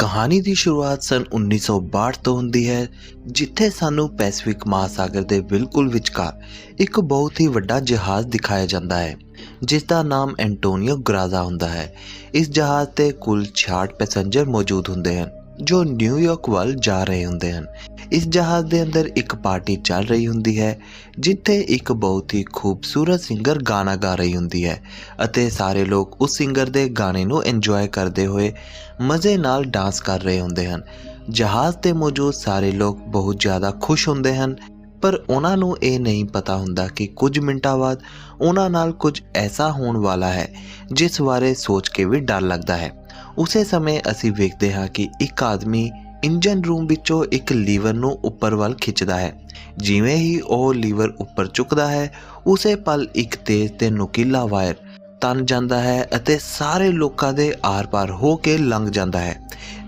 ਕਹਾਣੀ ਦੀ ਸ਼ੁਰੂਆਤ ਸਨ 1962 ਤੋਂ ਹੁੰਦੀ ਹੈ, ਜਿੱਥੇ ਸਾਨੂੰ ਪੈਸੀਫਿਕ ਮਹਾਸਾਗਰ ਦੇ ਬਿਲਕੁਲ ਵਿਚਕਾਰ ਇੱਕ ਬਹੁਤ ਹੀ ਵੱਡਾ ਜਹਾਜ਼ ਦਿਖਾਇਆ ਜਾਂਦਾ ਹੈ, ਜਿਸ ਦਾ ਨਾਮ ਐਂਟੋਨੀਓ ਗਰਾਜ਼ਾ ਹੁੰਦਾ ਹੈ। ਇਸ ਜਹਾਜ਼ ਤੇ ਕੁੱਲ 66 ਪੈਸੇਂਜਰ ਮੌਜੂਦ ਹੁੰਦੇ ਹਨ। ਜੋ ਨਿਊਯਾਰਕ ਵੱਲ ਜਾ ਰਹੇ ਹੁੰਦੇ ਹਨ। ਇਸ ਜਹਾਜ਼ ਦੇ ਅੰਦਰ ਇੱਕ ਪਾਰਟੀ ਚੱਲ ਰਹੀ ਹੁੰਦੀ ਹੈ, ਜਿੱਥੇ ਇੱਕ ਬਹੁਤ ਹੀ ਖੂਬਸੂਰਤ ਸਿੰਗਰ ਗਾਣਾ ਗਾ ਰਹੀ ਹੁੰਦੀ ਹੈ ਅਤੇ ਸਾਰੇ ਲੋਕ ਉਸ ਸਿੰਗਰ ਦੇ ਗਾਣੇ ਨੂੰ ਇੰਜੋਏ ਕਰਦੇ ਹੋਏ ਮਜ਼ੇ ਨਾਲ ਡਾਂਸ ਕਰ ਰਹੇ ਹੁੰਦੇ ਹਨ। ਜਹਾਜ਼ ਤੇ ਮੌਜੂਦ ਸਾਰੇ ਲੋਕ ਬਹੁਤ ਜ਼ਿਆਦਾ ਖੁਸ਼ ਹੁੰਦੇ ਹਨ, ਪਰ ਉਹਨਾਂ ਨੂੰ ਇਹ ਨਹੀਂ ਪਤਾ ਹੁੰਦਾ ਕਿ ਕੁਝ ਮਿੰਟਾਂ ਬਾਅਦ ਉਹਨਾਂ ਨਾਲ ਕੁਝ ਐਸਾ ਹੋਣ ਵਾਲਾ ਹੈ, ਜਿਸ ਬਾਰੇ ਸੋਚ ਕੇ ਵੀ ਡਰ ਲੱਗਦਾ ਹੈ। ਉਸੇ ਸਮੇਂ ਅਸੀਂ ਵੇਖਦੇ ਹਾਂ ਕਿ ਇੱਕ ਆਦਮੀ ਇੰਜਨ ਰੂਮ ਵਿੱਚੋਂ ਇੱਕ ਲੀਵਰ ਨੂੰ ਉੱਪਰ ਵੱਲ ਖਿੱਚਦਾ ਹੈ। ਜਿਵੇਂ ਹੀ ਉਹ ਲੀਵਰ ਉੱਪਰ ਚੁੱਕਦਾ ਹੈ, ਉਸੇ ਪਲ ਇੱਕ ਤੇਜ਼ ਤੇ ਨੁਕੀਲਾ ਵਾਇਰ ਤਨ ਜਾਂਦਾ ਹੈ ਅਤੇ ਸਾਰੇ ਲੋਕਾਂ ਦੇ ਆਰ-ਪਾਰ ਹੋ ਕੇ ਲੰਘ ਜਾਂਦਾ ਹੈ।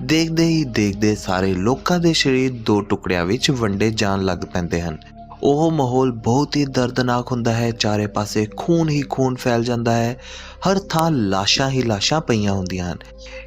ਦੇਖਦੇ ਹੀ ਦੇਖਦੇ ਸਾਰੇ ਲੋਕਾਂ ਦੇ ਸਰੀਰ ਦੋ ਟੁਕੜਿਆਂ ਵਿੱਚ ਵੰਡੇ ਜਾਣ ਲੱਗ ਪੈਂਦੇ ਹਨ। ਉਹ ਮਾਹੌਲ ਬਹੁਤ ਹੀ ਦਰਦਨਾਕ ਹੁੰਦਾ ਹੈ। ਚਾਰੇ ਪਾਸੇ ਖੂਨ ਹੀ ਖੂਨ ਫੈਲ ਜਾਂਦਾ ਹੈ। ਹਰ ਥਾਂ ਲਾਸ਼ਾਂ ਹੀ ਲਾਸ਼ਾਂ ਪਈਆਂ ਹੁੰਦੀਆਂ ਹਨ।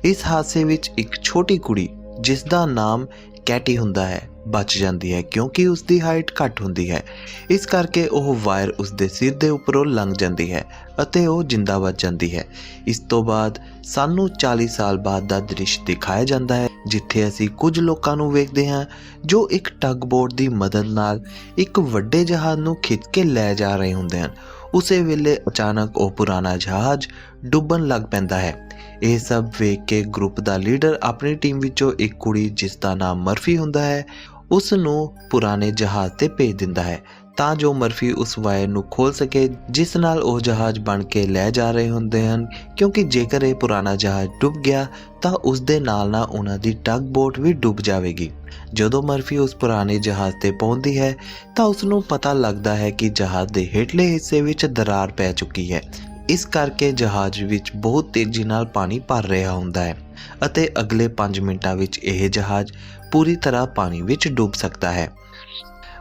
ਇਸ ਹਾਦਸੇ ਵਿੱਚ ਇੱਕ ਛੋਟੀ ਕੁੜੀ ਜਿਸ ਦਾ ਨਾਮ ਕੈਟੀ ਹੁੰਦਾ ਹੈ, ਬਚ ਜਾਂਦੀ ਹੈ ਕਿਉਂਕਿ ਉਸ ਦੀ ਹਾਈਟ ਘੱਟ ਹੁੰਦੀ ਹੈ। ਇਸ ਕਰਕੇ ਉਹ ਵਾਇਰ ਉਸ ਦੇ ਸਿਰ ਦੇ ਉੱਪਰੋਂ ਲੰਘ ਜਾਂਦੀ ਹੈ ਅਤੇ ਉਹ ਜਿੰਦਾ ਬਚ ਜਾਂਦੀ ਹੈ। ਇਸ ਤੋਂ ਬਾਅਦ ਸਾਨੂੰ 40 ਸਾਲ ਬਾਅਦ ਦਾ ਦ੍ਰਿਸ਼ ਦਿਖਾਇਆ ਜਾਂਦਾ ਹੈ, ਜਿੱਥੇ ਅਸੀਂ ਕੁਝ ਲੋਕਾਂ ਨੂੰ ਵੇਖਦੇ ਹਾਂ, ਜੋ ਇੱਕ ਟੱਗ ਬੋਟ ਦੀ ਮਦਦ ਨਾਲ ਇੱਕ ਵੱਡੇ ਜਹਾਜ਼ ਨੂੰ ਖਿੱਚ ਕੇ ਲੈ ਜਾ ਰਹੇ ਹੁੰਦੇ ਹਨ। ਉਸੇ ਵੇਲੇ ਅਚਾਨਕ ਉਹ ਪੁਰਾਣਾ ਜਹਾਜ਼ ਡੁੱਬਣ ਲੱਗ ਪੈਂਦਾ ਹੈ। ਇਹ ਸਭ ਵੇਖ ਕੇ ਗਰੁੱਪ ਦਾ ਲੀਡਰ ਆਪਣੀ ਟੀਮ ਵਿੱਚੋਂ ਇੱਕ ਕੁੜੀ ਜਿਸ ਦਾ ਨਾਮ ਮਰਫੀ ਹੁੰਦਾ ਹੈ ਉਸ ਨੂੰ ਪੁਰਾਣੇ ਜਹਾਜ਼ ਤੇ ਭੇਜ ਦਿੰਦਾ ਹੈ ਤਾਂ ਜੋ ਮਰਫੀ ਉਸ ਵਾਇਰ ਨੂੰ ਖੋਲ ਸਕੇ, ਜਿਸ ਨਾਲ ਉਹ ਜਹਾਜ਼ ਬਣ ਕੇ ਲੈ ਜਾ ਰਹੇ ਹੁੰਦੇ ਹਨ। ਕਿਉਂਕਿ ਜੇਕਰ ਇਹ ਪੁਰਾਣਾ ਜਹਾਜ਼ ਡੁੱਬ ਗਿਆ, ਤਾਂ ਉਸ ਦੇ ਨਾਲ ਨਾਲ ਉਹਨਾਂ ਦੀ ਟਗ ਬੋਟ ਵੀ ਡੁੱਬ ਜਾਵੇਗੀ। ਜਦੋਂ ਮਰਫੀ ਉਸ ਪੁਰਾਣੇ ਜਹਾਜ਼ ਤੇ ਪਹੁੰਚਦੀ ਹੈ, ਤਾਂ ਉਸ ਨੂੰ ਪਤਾ ਲੱਗਦਾ ਹੈ ਕਿ ਜਹਾਜ਼ ਦੇ ਹੇਠਲੇ ਹਿੱਸੇ ਵਿੱਚ ਦਰਾਰ ਪੈ ਚੁੱਕੀ ਹੈ। ਇਸ ਕਰਕੇ ਜਹਾਜ਼ ਵਿੱਚ ਬਹੁਤ ਤੇਜ਼ੀ ਨਾਲ ਪਾਣੀ ਭਰ ਰਿਹਾ ਹੁੰਦਾ ਹੈ ਅਤੇ ਅਗਲੇ 5 ਮਿੰਟਾਂ ਵਿੱਚ ਇਹ ਜਹਾਜ਼ ਪੂਰੀ ਤਰ੍ਹਾਂ ਪਾਣੀ ਵਿੱਚ ਡੁੱਬ ਸਕਦਾ ਹੈ।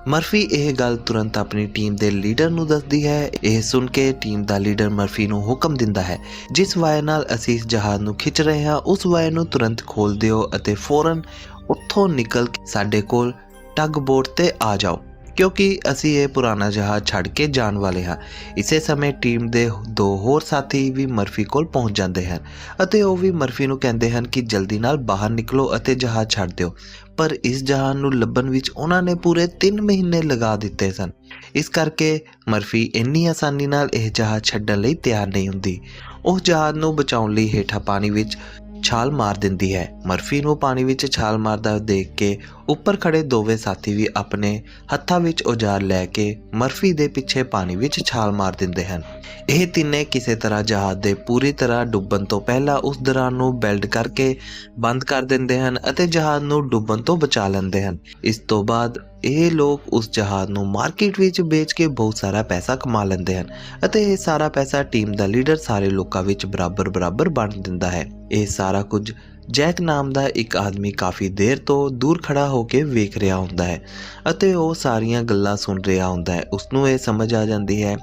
ਮਰਫੀ ਇਹ ਗੱਲ ਤੁਰੰਤ ਆਪਣੀ ਟੀਮ ਦੇ ਲੀਡਰ ਨੂੰ ਦੱਸਦੀ ਹੈ। ਇਹ ਸੁਣ ਕੇ ਟੀਮ ਦਾ ਲੀਡਰ ਮਰਫੀ ਨੂੰ ਹੁਕਮ ਦਿੰਦਾ ਹੈ। ਜਿਸ ਵਾਇਰ ਨਾਲ ਅਸੀਂ ਇਸ ਜਹਾਜ਼ ਨੂੰ ਖਿੱਚ ਰਹੇ ਹਾਂ, ਉਸ ਵਾਇਰ ਨੂੰ ਤੁਰੰਤ ਖੋਲ ਦਿਓ ਅਤੇ ਫੌਰਨ ਉੱਥੋਂ ਨਿਕਲ ਕੇ ਸਾਡੇ ਕੋਲ ਟਗ ਬੋਟ ਤੇ ਆ ਜਾਓ। ਕਿਉਂਕਿ ਅਸੀਂ ਇਹ ਪੁਰਾਣਾ ਜਹਾਜ਼ ਛੱਡ ਕੇ ਜਾਣ ਵਾਲੇ ਹਾਂ। ਇਸੇ ਸਮੇਂ ਟੀਮ ਦੇ ਦੋ ਹੋਰ ਸਾਥੀ ਵੀ ਮਰਫੀ ਕੋਲ ਪਹੁੰਚ ਜਾਂਦੇ ਹਨ ਅਤੇ ਉਹ ਵੀ ਮਰਫੀ ਨੂੰ ਕਹਿੰਦੇ ਹਨ ਕਿ ਜਲਦੀ ਨਾਲ ਬਾਹਰ ਨਿਕਲੋ ਅਤੇ ਜਹਾਜ਼ ਛੱਡ ਦਿਓ। ਪਰ ਇਸ ਜਹਾਜ਼ ਨੂੰ ਲੱਭਣ ਵਿੱਚ ਉਹਨਾਂ ਨੇ ਪੂਰੇ 3 ਮਹੀਨੇ ਲਗਾ ਦਿੱਤੇ ਸਨ। ਇਸ ਕਰਕੇ ਮਰਫੀ ਇੰਨੀ ਆਸਾਨੀ ਨਾਲ ਇਹ ਜਹਾਜ਼ ਛੱਡਣ ਲਈ ਤਿਆਰ ਨਹੀਂ ਹੁੰਦੀ। ਉਹ ਜਹਾਜ਼ ਨੂੰ ਬਚਾਉਣ ਲਈ ਹੇਠਾਂ ਪਾਣੀ ਵਿੱਚ ਛਾਲ ਮਾਰ ਦਿੰਦੀ ਹੈ। ਮਰਫੀ ਨੂੰ ਪਾਣੀ ਵਿੱਚ ਛਾਲ ਮਾਰਦਾ ਦੇਖ ਕੇ ਉੱਪਰ ਖੜੇ ਦੋਵੇਂ ਸਾਥੀ ਵੀ ਆਪਣੇ ਹੱਥਾਂ ਵਿੱਚ ਔਜ਼ਾਰ ਲੈ ਕੇ ਮਰਫੀ ਦੇ ਪਿੱਛੇ ਪਾਣੀ ਵਿੱਚ ਛਾਲ ਮਾਰ ਦਿੰਦੇ ਹਨ। ਇਹ ਤਿੰਨੇ ਕਿਸੇ ਤਰ੍ਹਾਂ ਜਹਾਜ਼ ਦੇ ਪੂਰੀ ਤਰ੍ਹਾਂ ਡੁੱਬਣ ਤੋਂ ਪਹਿਲਾਂ ਉਸ ਦੌਰਾਨ ਨੂੰ ਬੈਲਟ ਕਰਕੇ ਬੰਦ ਕਰ ਦਿੰਦੇ ਹਨ ਅਤੇ ਜਹਾਜ਼ ਨੂੰ ਡੁੱਬਣ ਤੋਂ ਬਚਾ ਲੈਂਦੇ ਹਨ। ਇਸ ਤੋਂ ਬਾਅਦ ਇਹ ਲੋਕ ਉਸ ਜਹਾਜ਼ ਨੂੰ ਮਾਰਕੀਟ ਵਿੱਚ ਵੇਚ ਕੇ ਬਹੁਤ ਸਾਰਾ ਪੈਸਾ ਕਮਾ ਲੈਂਦੇ ਹਨ ਅਤੇ ਇਹ ਸਾਰਾ ਪੈਸਾ ਟੀਮ ਦਾ ਲੀਡਰ ਸਾਰੇ ਲੋਕਾਂ ਵਿੱਚ ਬਰਾਬਰ ਬਰਾਬਰ ਵੰਡ ਦਿੰਦਾ ਹੈ। ਇਹ ਸਾਰਾ ਕੁਝ ਜੈਕ ਨਾਮ ਦਾ ਇੱਕ ਆਦਮੀ ਕਾਫੀ ਦੇਰ ਤੋਂ ਦੂਰ ਖੜਾ ਹੋ ਕੇ ਵੇਖ ਰਿਹਾ ਹੁੰਦਾ ਹੈ ਅਤੇ ਉਹ ਸਾਰੀਆਂ ਗੱਲਾਂ ਸੁਣ ਰਿਹਾ ਹੁੰਦਾ ਹੈ। ਉਸ ਨੂੰ ਇਹ ਸਮਝ ਆ ਜਾਂਦੀ ਹੈ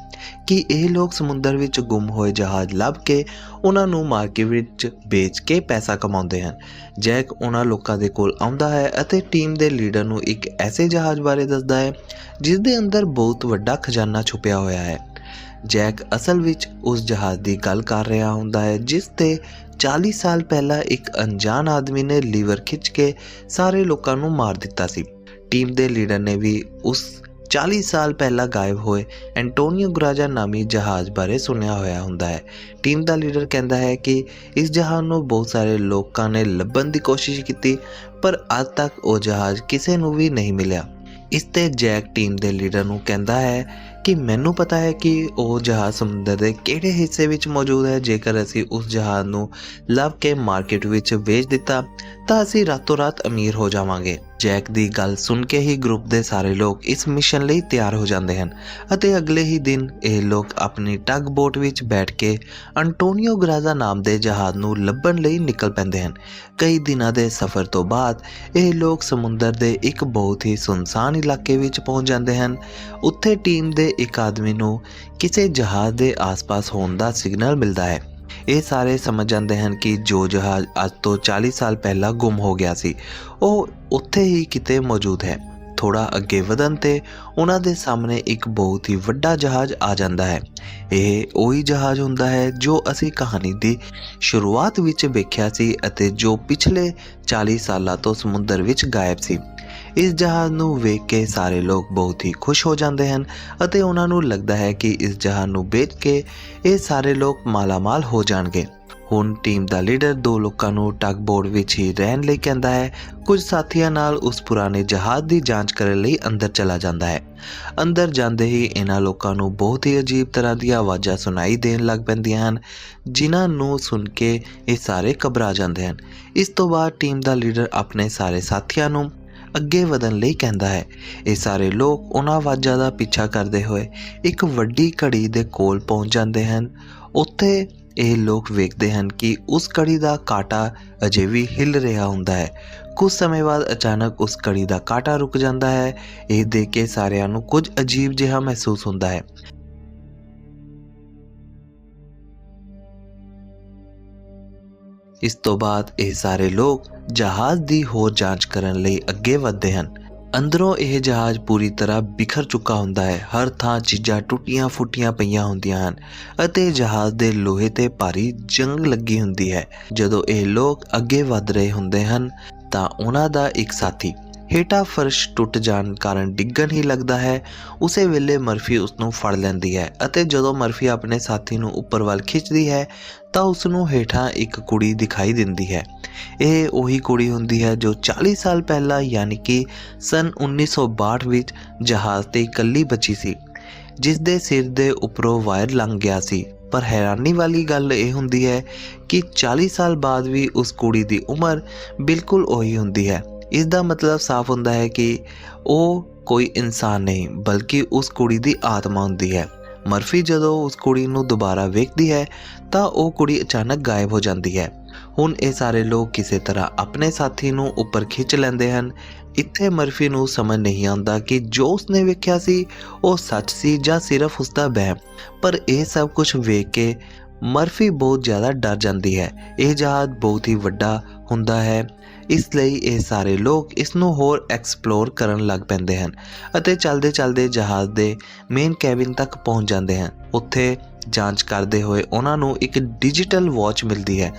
ਕਿ ਇਹ ਲੋਕ ਸਮੁੰਦਰ ਵਿੱਚ ਗੁੰਮ ਹੋਏ ਜਹਾਜ਼ ਲੱਭ ਕੇ ਉਹਨਾਂ ਨੂੰ ਮਾਰਕੀਟ ਵਿੱਚ ਵੇਚ ਕੇ ਪੈਸਾ ਕਮਾਉਂਦੇ ਹਨ। ਜੈਕ ਉਹਨਾਂ ਲੋਕਾਂ ਦੇ ਕੋਲ ਆਉਂਦਾ ਹੈ ਅਤੇ ਟੀਮ ਦੇ ਲੀਡਰ ਨੂੰ ਇੱਕ ਐਸੇ ਜਹਾਜ਼ ਬਾਰੇ ਦੱਸਦਾ ਹੈ ਜਿਸ ਦੇ ਅੰਦਰ ਬਹੁਤ ਵੱਡਾ ਖਜ਼ਾਨਾ ਛੁਪਿਆ ਹੋਇਆ ਹੈ। ਜੈਕ ਅਸਲ ਵਿੱਚ ਉਸ ਜਹਾਜ਼ ਦੀ ਗੱਲ ਕਰ ਰਿਹਾ ਹੁੰਦਾ ਹੈ ਜਿਸ ਤੇ 40 ਸਾਲ ਪਹਿਲਾਂ ਇੱਕ ਅਣਜਾਣ ਆਦਮੀ ਨੇ ਲੀਵਰ ਖਿੱਚ ਕੇ ਸਾਰੇ ਲੋਕਾਂ ਨੂੰ ਮਾਰ ਦਿੱਤਾ ਸੀ। ਟੀਮ ਦੇ ਲੀਡਰ ਨੇ ਵੀ ਉਸ 40 ਸਾਲ ਪਹਿਲਾਂ ਗਾਇਬ ਹੋਏ ਐਂਟੋਨੀਓ ਗਰਾਜਾ ਨਾਮੀ ਜਹਾਜ਼ ਬਾਰੇ ਸੁਣਿਆ ਹੋਇਆ ਹੁੰਦਾ ਹੈ। ਟੀਮ ਦਾ ਲੀਡਰ ਕਹਿੰਦਾ ਹੈ ਕਿ ਇਸ ਜਹਾਜ਼ ਨੂੰ ਬਹੁਤ ਸਾਰੇ ਲੋਕਾਂ ਨੇ ਲੱਭਣ ਦੀ ਕੋਸ਼ਿਸ਼ ਕੀਤੀ, ਪਰ ਅੱਜ ਤੱਕ ਉਹ ਜਹਾਜ਼ ਕਿਸੇ ਨੂੰ ਵੀ ਨਹੀਂ ਮਿਲਿਆ। ਇਸ ਤੇ ਜੈਕ ਟੀਮ ਦੇ ਲੀਡਰ ਨੂੰ ਕਹਿੰਦਾ ਹੈ ਕਿ ਮੈਨੂੰ ਪਤਾ ਹੈ ਕਿ ਉਹ ਜਹਾਜ਼ ਸਮੁੰਦਰ ਦੇ ਕਿਹੜੇ ਹਿੱਸੇ ਵਿੱਚ ਮੌਜੂਦ ਹੈ, ਜੇਕਰ ਅਸੀਂ ਉਸ ਜਹਾਜ਼ ਨੂੰ ਲੱਭ ਕੇ ਮਾਰਕੀਟ ਵਿੱਚ ਵੇਚ ਦਿੱਤਾ ਤਾਂ ਅਸੀਂ ਰਾਤੋਂ ਰਾਤ ਅਮੀਰ ਹੋ ਜਾਵਾਂਗੇ। ਜੈਕ ਦੀ ਗੱਲ ਸੁਣ ਕੇ ਹੀ ਗਰੁੱਪ ਦੇ ਸਾਰੇ ਲੋਕ ਇਸ ਮਿਸ਼ਨ ਲਈ ਤਿਆਰ ਹੋ ਜਾਂਦੇ ਹਨ ਅਤੇ ਅਗਲੇ ਹੀ ਦਿਨ ਇਹ ਲੋਕ ਆਪਣੀ ਟਗ ਬੋਟ ਵਿੱਚ ਬੈਠ ਕੇ ਅੰਟੋਨੀਓ ਗਰਾਜ਼ਾ ਨਾਮ ਦੇ ਜਹਾਜ਼ ਨੂੰ ਲੱਭਣ ਲਈ ਨਿਕਲ ਪੈਂਦੇ ਹਨ। ਕਈ ਦਿਨਾਂ ਦੇ ਸਫ਼ਰ ਤੋਂ ਬਾਅਦ ਇਹ ਲੋਕ ਸਮੁੰਦਰ ਦੇ ਇੱਕ ਬਹੁਤ ਹੀ ਸੁਨਸਾਨ ਇਲਾਕੇ ਵਿੱਚ ਪਹੁੰਚ ਜਾਂਦੇ ਹਨ। ਉੱਥੇ ਟੀਮ ਦੇ ਇੱਕ ਆਦਮੀ ਨੂੰ ਕਿਸੇ ਜਹਾਜ਼ ਦੇ ਆਸ-ਪਾਸ ਹੋਣ ਦਾ ਸਿਗਨਲ ਮਿਲਦਾ ਹੈ। ਇਹ ਸਾਰੇ ਸਮਝ ਜਾਂਦੇ ਹਨ ਕਿ ਜੋ ਜਹਾਜ਼ ਅੱਜ ਤੋਂ 40 ਸਾਲ ਪਹਿਲਾਂ ਗੁੰਮ ਹੋ ਗਿਆ ਸੀ, ਉਹ ਉੱਥੇ ਹੀ ਕਿਤੇ ਮੌਜੂਦ ਹੈ। ਥੋੜਾ ਅੱਗੇ ਵਧਣ ਤੇ ਉਹਨਾਂ ਦੇ ਸਾਹਮਣੇ ਇੱਕ ਬਹੁਤ ਹੀ ਵੱਡਾ ਜਹਾਜ਼ ਆ ਜਾਂਦਾ ਹੈ। ਇਹ ਉਹੀ ਜਹਾਜ਼ ਹੁੰਦਾ ਹੈ ਜੋ ਅਸੀਂ ਕਹਾਣੀ ਦੀ ਸ਼ੁਰੂਆਤ ਵਿੱਚ ਵੇਖਿਆ ਸੀ ਅਤੇ ਜੋ ਪਿਛਲੇ 40 ਸਾਲਾਂ ਤੋਂ ਸਮੁੰਦਰ ਵਿੱਚ ਗਾਇਬ ਸੀ। ਇਸ ਜਹਾਜ਼ ਨੂੰ ਵੇਖ ਕੇ ਸਾਰੇ ਲੋਕ ਬਹੁਤ ਹੀ ਖੁਸ਼ ਹੋ ਜਾਂਦੇ ਹਨ ਅਤੇ ਉਹਨਾਂ ਨੂੰ ਲੱਗਦਾ ਹੈ ਕਿ ਇਸ ਜਹਾਜ਼ ਨੂੰ ਵੇਚ ਕੇ ਇਹ ਸਾਰੇ ਲੋਕ ਮਾਲਾਮਾਲ ਹੋ ਜਾਣਗੇ। ਹੁਣ ਟੀਮ ਦਾ ਲੀਡਰ ਦੋ ਲੋਕਾਂ ਨੂੰ ਟਗ ਬੋਰਡ ਵਿੱਚ ਹੀ ਰਹਿਣ ਲਈ ਕਹਿੰਦਾ ਹੈ। ਕੁਝ ਸਾਥੀਆਂ ਨਾਲ ਉਸ ਪੁਰਾਣੇ ਜਹਾਜ਼ ਦੀ ਜਾਂਚ ਕਰਨ ਲਈ ਅੰਦਰ ਚਲਾ ਜਾਂਦਾ ਹੈ। ਅੰਦਰ ਜਾਂਦੇ ਹੀ ਇਹਨਾਂ ਲੋਕਾਂ ਨੂੰ ਬਹੁਤ ਹੀ ਅਜੀਬ ਤਰ੍ਹਾਂ ਦੀਆਂ ਆਵਾਜ਼ਾਂ ਸੁਣਾਈ ਦੇਣ ਲੱਗ ਪੈਂਦੀਆਂ ਹਨ, ਜਿਨ੍ਹਾਂ ਨੂੰ ਸੁਣ ਕੇ ਇਹ ਸਾਰੇ ਘਬਰਾ ਜਾਂਦੇ ਹਨ। ਇਸ ਤੋਂ ਬਾਅਦ ਟੀਮ ਦਾ ਲੀਡਰ ਆਪਣੇ ਸਾਰੇ ਸਾਥੀਆਂ ਨੂੰ ਅੱਗੇ ਵਧਣ ਲਈ ਕਹਿੰਦਾ ਹੈ। ਇਹ ਸਾਰੇ ਲੋਕ ਉਹਨਾਂ ਆਵਾਜ਼ਾਂ ਦਾ ਪਿੱਛਾ ਕਰਦੇ ਹੋਏ ਇੱਕ ਵੱਡੀ ਘੜੀ ਦੇ ਕੋਲ ਪਹੁੰਚ ਜਾਂਦੇ ਹਨ। ਉੱਥੇ ਇਹ ਲੋਕ ਵੇਖਦੇ ਹਨ ਕਿ ਉਸ ਕੜੀ ਦਾ ਕਾਂਟਾ ਅਜੇ ਵੀ ਹਿੱਲ ਰਿਹਾ ਹੁੰਦਾ ਹੈ। ਕੁਝ ਸਮੇਂ ਬਾਅਦ ਅਚਾਨਕ ਉਸ ਕੜੀ ਦਾ ਕਾਟਾ ਰੁਕ ਜਾਂਦਾ ਹੈ। ਇਹ ਦੇਖ ਕੇ ਸਾਰਿਆਂ ਨੂੰ ਕੁਝ ਅਜੀਬ ਜਿਹਾ ਮਹਿਸੂਸ ਹੁੰਦਾ ਹੈ। ਇਸ ਤੋਂ ਬਾਅਦ ਇਹ ਸਾਰੇ ਲੋਕ ਜਹਾਜ਼ ਦੀ ਹੋਰ ਜਾਂਚ ਕਰਨ ਲਈ ਅੱਗੇ ਵਧਦੇ ਹਨ। ਅੰਦਰੋਂ ਇਹ ਜਹਾਜ਼ ਪੂਰੀ ਤਰ੍ਹਾਂ ਬਿਖਰ ਚੁੱਕਾ ਹੁੰਦਾ ਹੈ। ਹਰ ਥਾਂ ਚੀਜ਼ਾਂ ਟੁੱਟੀਆਂ ਫੁੱਟੀਆਂ ਪਈਆਂ ਹੁੰਦੀਆਂ ਹਨ ਅਤੇ ਜਹਾਜ਼ ਦੇ ਲੋਹੇ ਤੇ ਭਾਰੀ ਜੰਗ ਲੱਗੀ ਹੁੰਦੀ ਹੈ। ਜਦੋਂ ਇਹ ਲੋਕ ਅੱਗੇ ਵਧ ਰਹੇ ਹੁੰਦੇ ਹਨ ਤਾਂ ਉਹਨਾਂ ਦਾ ਇੱਕ ਸਾਥੀ ਹੇਠਾਂ ਫਰਸ਼ ਟੁੱਟ ਜਾਣ ਕਾਰਨ ਡਿੱਗਣ ਹੀ ਲੱਗਦਾ ਹੈ। ਉਸੇ ਵੇਲੇ ਮਰਫੀ ਉਸ ਨੂੰ ਫੜ ਲੈਂਦੀ ਹੈ ਅਤੇ ਜਦੋਂ ਮਰਫੀ ਆਪਣੇ ਸਾਥੀ ਨੂੰ ਉੱਪਰ ਵੱਲ ਖਿੱਚਦੀ ਹੈ ਤਾਂ ਉਸ ਨੂੰ ਹੇਠਾਂ ਇੱਕ ਕੁੜੀ ਦਿਖਾਈ ਦਿੰਦੀ ਹੈ। ਇਹ ਉਹੀ ਕੁੜੀ ਹੁੰਦੀ ਹੈ ਜੋ 40 ਸਾਲ ਪਹਿਲਾਂ ਯਾਨੀ ਕਿ ਸਨ 1962 ਵਿੱਚ ਜਹਾਜ਼ ਤੇ ਇਕੱਲੀ ਬਚੀ ਸੀ, ਜਿਸ ਦੇ ਸਿਰ ਦੇ ਉੱਪਰੋਂ ਵਾਇਰ ਲੰਘ ਗਿਆ ਸੀ। ਪਰ ਹੈਰਾਨੀ ਵਾਲੀ ਗੱਲ ਇਹ ਹੁੰਦੀ ਹੈ ਕਿ 40 ਸਾਲ ਬਾਅਦ ਵੀ ਉਸ ਕੁੜੀ ਦੀ ਉਮਰ ਬਿਲਕੁਲ ਉਹੀ ਹੁੰਦੀ ਹੈ। ਇਸ ਦਾ ਮਤਲਬ ਸਾਫ਼ ਹੁੰਦਾ ਹੈ ਕਿ ਉਹ ਕੋਈ ਇਨਸਾਨ ਨਹੀਂ, ਬਲਕਿ ਉਸ ਕੁੜੀ ਦੀ ਆਤਮਾ ਹੁੰਦੀ ਹੈ। ਮਰਫੀ ਜਦੋਂ ਉਸ ਕੁੜੀ ਨੂੰ ਦੁਬਾਰਾ ਵੇਖਦੀ ਹੈ, ਤਾਂ ਉਹ ਕੁੜੀ ਅਚਾਨਕ ਗਾਇਬ ਹੋ ਜਾਂਦੀ ਹੈ। ਹੁਣ ਇਹ ਸਾਰੇ ਲੋਕ ਕਿਸੇ ਤਰ੍ਹਾਂ ਆਪਣੇ ਸਾਥੀ ਨੂੰ ਉੱਪਰ ਖਿੱਚ ਲੈਂਦੇ ਹਨ। ਇੱਥੇ ਮਰਫੀ ਨੂੰ ਸਮਝ ਨਹੀਂ ਆਉਂਦਾ ਕਿ ਜੋ ਉਸਨੇ ਵੇਖਿਆ ਸੀ, ਉਹ ਸੱਚ ਸੀ ਜਾਂ ਸਿਰਫ ਉਸਦਾ ਵਹਿਮ। ਪਰ ਇਹ ਸਭ ਕੁਝ ਵੇਖ ਕੇ ਮਰਫੀ ਬਹੁਤ ਜ਼ਿਆਦਾ ਡਰ ਜਾਂਦੀ ਹੈ। ਇਹ ਜਹਾਜ਼ ਬਹੁਤ ਹੀ ਵੱਡਾ ਹੁੰਦਾ ਹੈ। ਇਸ ਲਈ ਇਹ ਸਾਰੇ ਲੋਕ ਇਸ ਨੂੰ ਹੋਰ ਐਕਸਪਲੋਰ ਕਰਨ ਲੱਗ ਪੈਂਦੇ ਹਨ ਅਤੇ ਚਲਦੇ ਚਲਦੇ ਜਹਾਜ਼ ਦੇ ਮੇਨ ਕੈਬਿਨ ਤੱਕ ਪਹੁੰਚ ਜਾਂਦੇ ਹਨ। ਉੱਥੇ ਜਾਂਚ ਕਰਦੇ ਹੋਏ ਉਹਨਾਂ ਨੂੰ ਇੱਕ ਡਿਜੀਟਲ ਵਾਚ ਮਿਲਦੀ ਹੈ।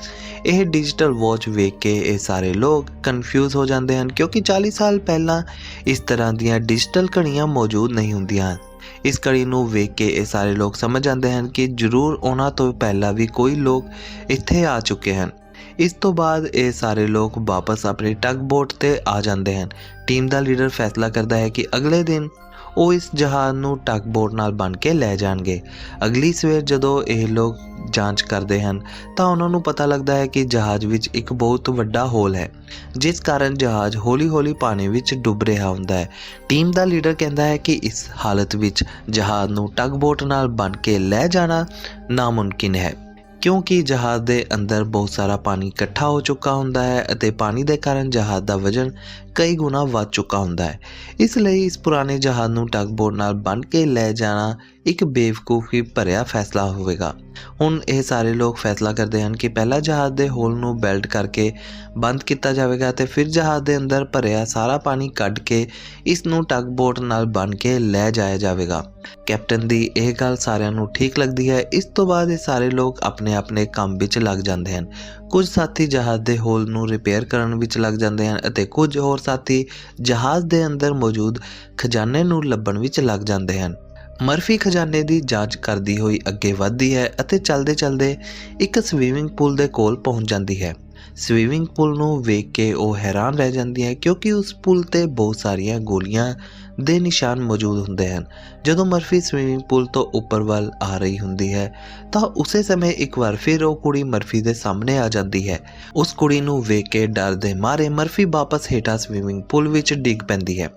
ਇਹ ਡਿਜੀਟਲ ਵਾਚ ਵੇਖ ਕੇ ਇਹ ਸਾਰੇ ਲੋਕ ਕਨਫਿਊਜ਼ ਹੋ ਜਾਂਦੇ ਹਨ ਕਿਉਂਕਿ 40 ਸਾਲ ਪਹਿਲਾਂ ਇਸ ਤਰ੍ਹਾਂ ਦੀਆਂ ਡਿਜੀਟਲ ਘੜੀਆਂ ਮੌਜੂਦ ਨਹੀਂ ਹੁੰਦੀਆਂ ਇਸ ਘੜੀ ਨੂੰ ਵੇਖ ਕੇ ਇਹ ਸਾਰੇ ਲੋਕ ਸਮਝ ਜਾਂਦੇ ਹਨ ਕਿ ਜ਼ਰੂਰ ਉਹਨਾਂ ਤੋਂ ਪਹਿਲਾਂ ਵੀ ਕੋਈ ਲੋਕ ਇੱਥੇ ਆ ਚੁੱਕੇ ਹਨ। ਇਸ ਤੋਂ ਬਾਅਦ ਇਹ ਸਾਰੇ ਲੋਕ ਵਾਪਸ ਆਪਣੇ ਟਗ ਬੋਟ ਤੇ ਆ ਜਾਂਦੇ ਹਨ। ਟੀਮ ਦਾ ਲੀਡਰ ਫੈਸਲਾ ਕਰਦਾ ਹੈ ਕਿ ਅਗਲੇ ਦਿਨ ਉਹ ਇਸ ਜਹਾਜ਼ ਨੂੰ ਟਗਬੋਟ ਨਾਲ ਬਣ ਕੇ ਲੈ ਜਾਣਗੇ। ਅਗਲੀ ਸਵੇਰ ਜਦੋਂ ਇਹ ਲੋਕ ਜਾਂਚ ਕਰਦੇ ਹਨ, ਤਾਂ ਉਹਨਾਂ ਨੂੰ ਪਤਾ ਲੱਗਦਾ ਹੈ ਕਿ ਜਹਾਜ਼ ਵਿੱਚ ਇੱਕ ਬਹੁਤ ਵੱਡਾ ਹੋਲ ਹੈ, ਜਿਸ ਕਾਰਨ ਜਹਾਜ਼ ਹੌਲੀ-ਹੌਲੀ ਪਾਣੀ ਵਿੱਚ ਡੁੱਬ ਰਿਹਾ ਹੁੰਦਾ ਹੈ। ਟੀਮ ਦਾ ਲੀਡਰ ਕਹਿੰਦਾ ਹੈ ਕਿ ਇਸ ਹਾਲਤ ਵਿੱਚ ਜਹਾਜ਼ ਨੂੰ ਟਗਬੋਰਟ ਨਾਲ ਬਣ ਕੇ ਲੈ ਜਾਣਾ ਨਾਮੁਮਕਿਨ ਹੈ, ਕਿਉਂਕਿ ਜਹਾਜ਼ ਦੇ ਅੰਦਰ ਬਹੁਤ ਸਾਰਾ ਪਾਣੀ ਇਕੱਠਾ ਹੋ ਚੁੱਕਾ ਹੁੰਦਾ ਹੈ ਅਤੇ ਪਾਣੀ ਦੇ ਕਾਰਨ ਜਹਾਜ਼ ਦਾ ਵਜ਼ਨ ਕਈ ਗੁਣਾ ਵੱਧ ਚੁੱਕਾ ਹੁੰਦਾ ਹੈ। ਇਸ ਲਈ ਇਸ ਪੁਰਾਣੇ ਜਹਾਜ਼ ਨੂੰ ਟਗਬੋਟ ਨਾਲ ਬੰਨ ਕੇ ਲੈ ਜਾਣਾ ਇੱਕ ਬੇਵਕੂਫੀ ਭਰਿਆ ਫੈਸਲਾ ਹੋਵੇਗਾ। ਹੁਣ ਇਹ ਸਾਰੇ ਲੋਕ ਫੈਸਲਾ ਕਰਦੇ ਹਨ ਕਿ ਪਹਿਲਾ ਜਹਾਜ਼ ਦੇ ਹੋਲ ਨੂੰ ਬੈਲਟ ਕਰਕੇ ਬੰਦ ਕੀਤਾ ਜਾਵੇਗਾ ਤੇ ਫਿਰ ਜਹਾਜ਼ ਦੇ ਅੰਦਰ ਭਰਿਆ ਸਾਰਾ ਪਾਣੀ ਕੱਢ ਕੇ ਇਸ ਨੂੰ ਟਗਬੋਟ ਨਾਲ ਬੰਨ ਕੇ ਲੈ ਜਾਇਆ ਜਾਵੇਗਾ। ਕੈਪਟਨ ਦੀ ਇਹ ਗੱਲ ਸਾਰਿਆਂ ਨੂੰ ਠੀਕ ਲੱਗਦੀ ਹੈ। ਇਸ ਤੋਂ ਬਾਅਦ ਇਹ ਸਾਰੇ ਲੋਕ ਆਪਣੇ ਆਪਣੇ ਕੰਮ ਵਿੱਚ ਲੱਗ ਜਾਂਦੇ ਹਨ। ਕੁਝ ਸਾਥੀ ਜਹਾਜ਼ ਦੇ ਹੋਲ ਨੂੰ ਰਿਪੇਅਰ ਕਰਨ ਵਿੱਚ ਲੱਗ ਜਾਂਦੇ ਹਨ ਅਤੇ ਕੁਝ ਹੋਰ ਸਾਥੀ ਜਹਾਜ਼ ਦੇ ਅੰਦਰ ਮੌਜੂਦ ਖਜ਼ਾਨੇ ਨੂੰ ਲੱਭਣ ਵਿੱਚ ਲੱਗ ਜਾਂਦੇ ਹਨ। ਮਰਫੀ ਖਜ਼ਾਨੇ ਦੀ ਜਾਂਚ ਕਰਦੀ ਹੋਈ ਅੱਗੇ ਵੱਧਦੀ ਹੈ ਅਤੇ ਚਲਦੇ-ਚਲਦੇ ਇੱਕ ਸਵੀਮਿੰਗ ਪੂਲ ਦੇ ਕੋਲ ਪਹੁੰਚ ਜਾਂਦੀ ਹੈ। ਸਵੀਮਿੰਗ ਪੂਲ ਨੂੰ ਵੇਖ ਕੇ ਉਹ ਹੈਰਾਨ ਰਹਿ ਜਾਂਦੀ ਹੈ ਕਿਉਂਕਿ ਉਸ ਪੂਲ ਤੇ ਬਹੁਤ ਸਾਰੀਆਂ ਗੋਲੀਆਂ ਦੇ ਨਿਸ਼ਾਨ ਮੌਜੂਦ ਹੁੰਦੇ ਹਨ। ਜਦੋਂ ਮਰਫੀ ਸਵੀਮਿੰਗ ਪੂਲ ਤੋਂ ਉੱਪਰ ਵੱਲ ਆ ਰਹੀ ਹੁੰਦੀ ਹੈ, ਤਾਂ ਉਸੇ ਸਮੇਂ ਇੱਕ ਵਾਰ ਫਿਰ ਉਹ ਕੁੜੀ ਮਰਫੀ ਦੇ ਸਾਹਮਣੇ ਆ ਜਾਂਦੀ ਹੈ। ਉਸ ਕੁੜੀ ਨੂੰ ਵੇਖ ਕੇ ਡਰ ਦੇ ਮਾਰੇ ਮਰਫੀ ਵਾਪਸ ਹੇਠਾਂ ਸਵੀਮਿੰਗ ਪੂਲ ਵਿੱਚ ਡਿੱਗ ਪੈਂਦੀ ਹੈ।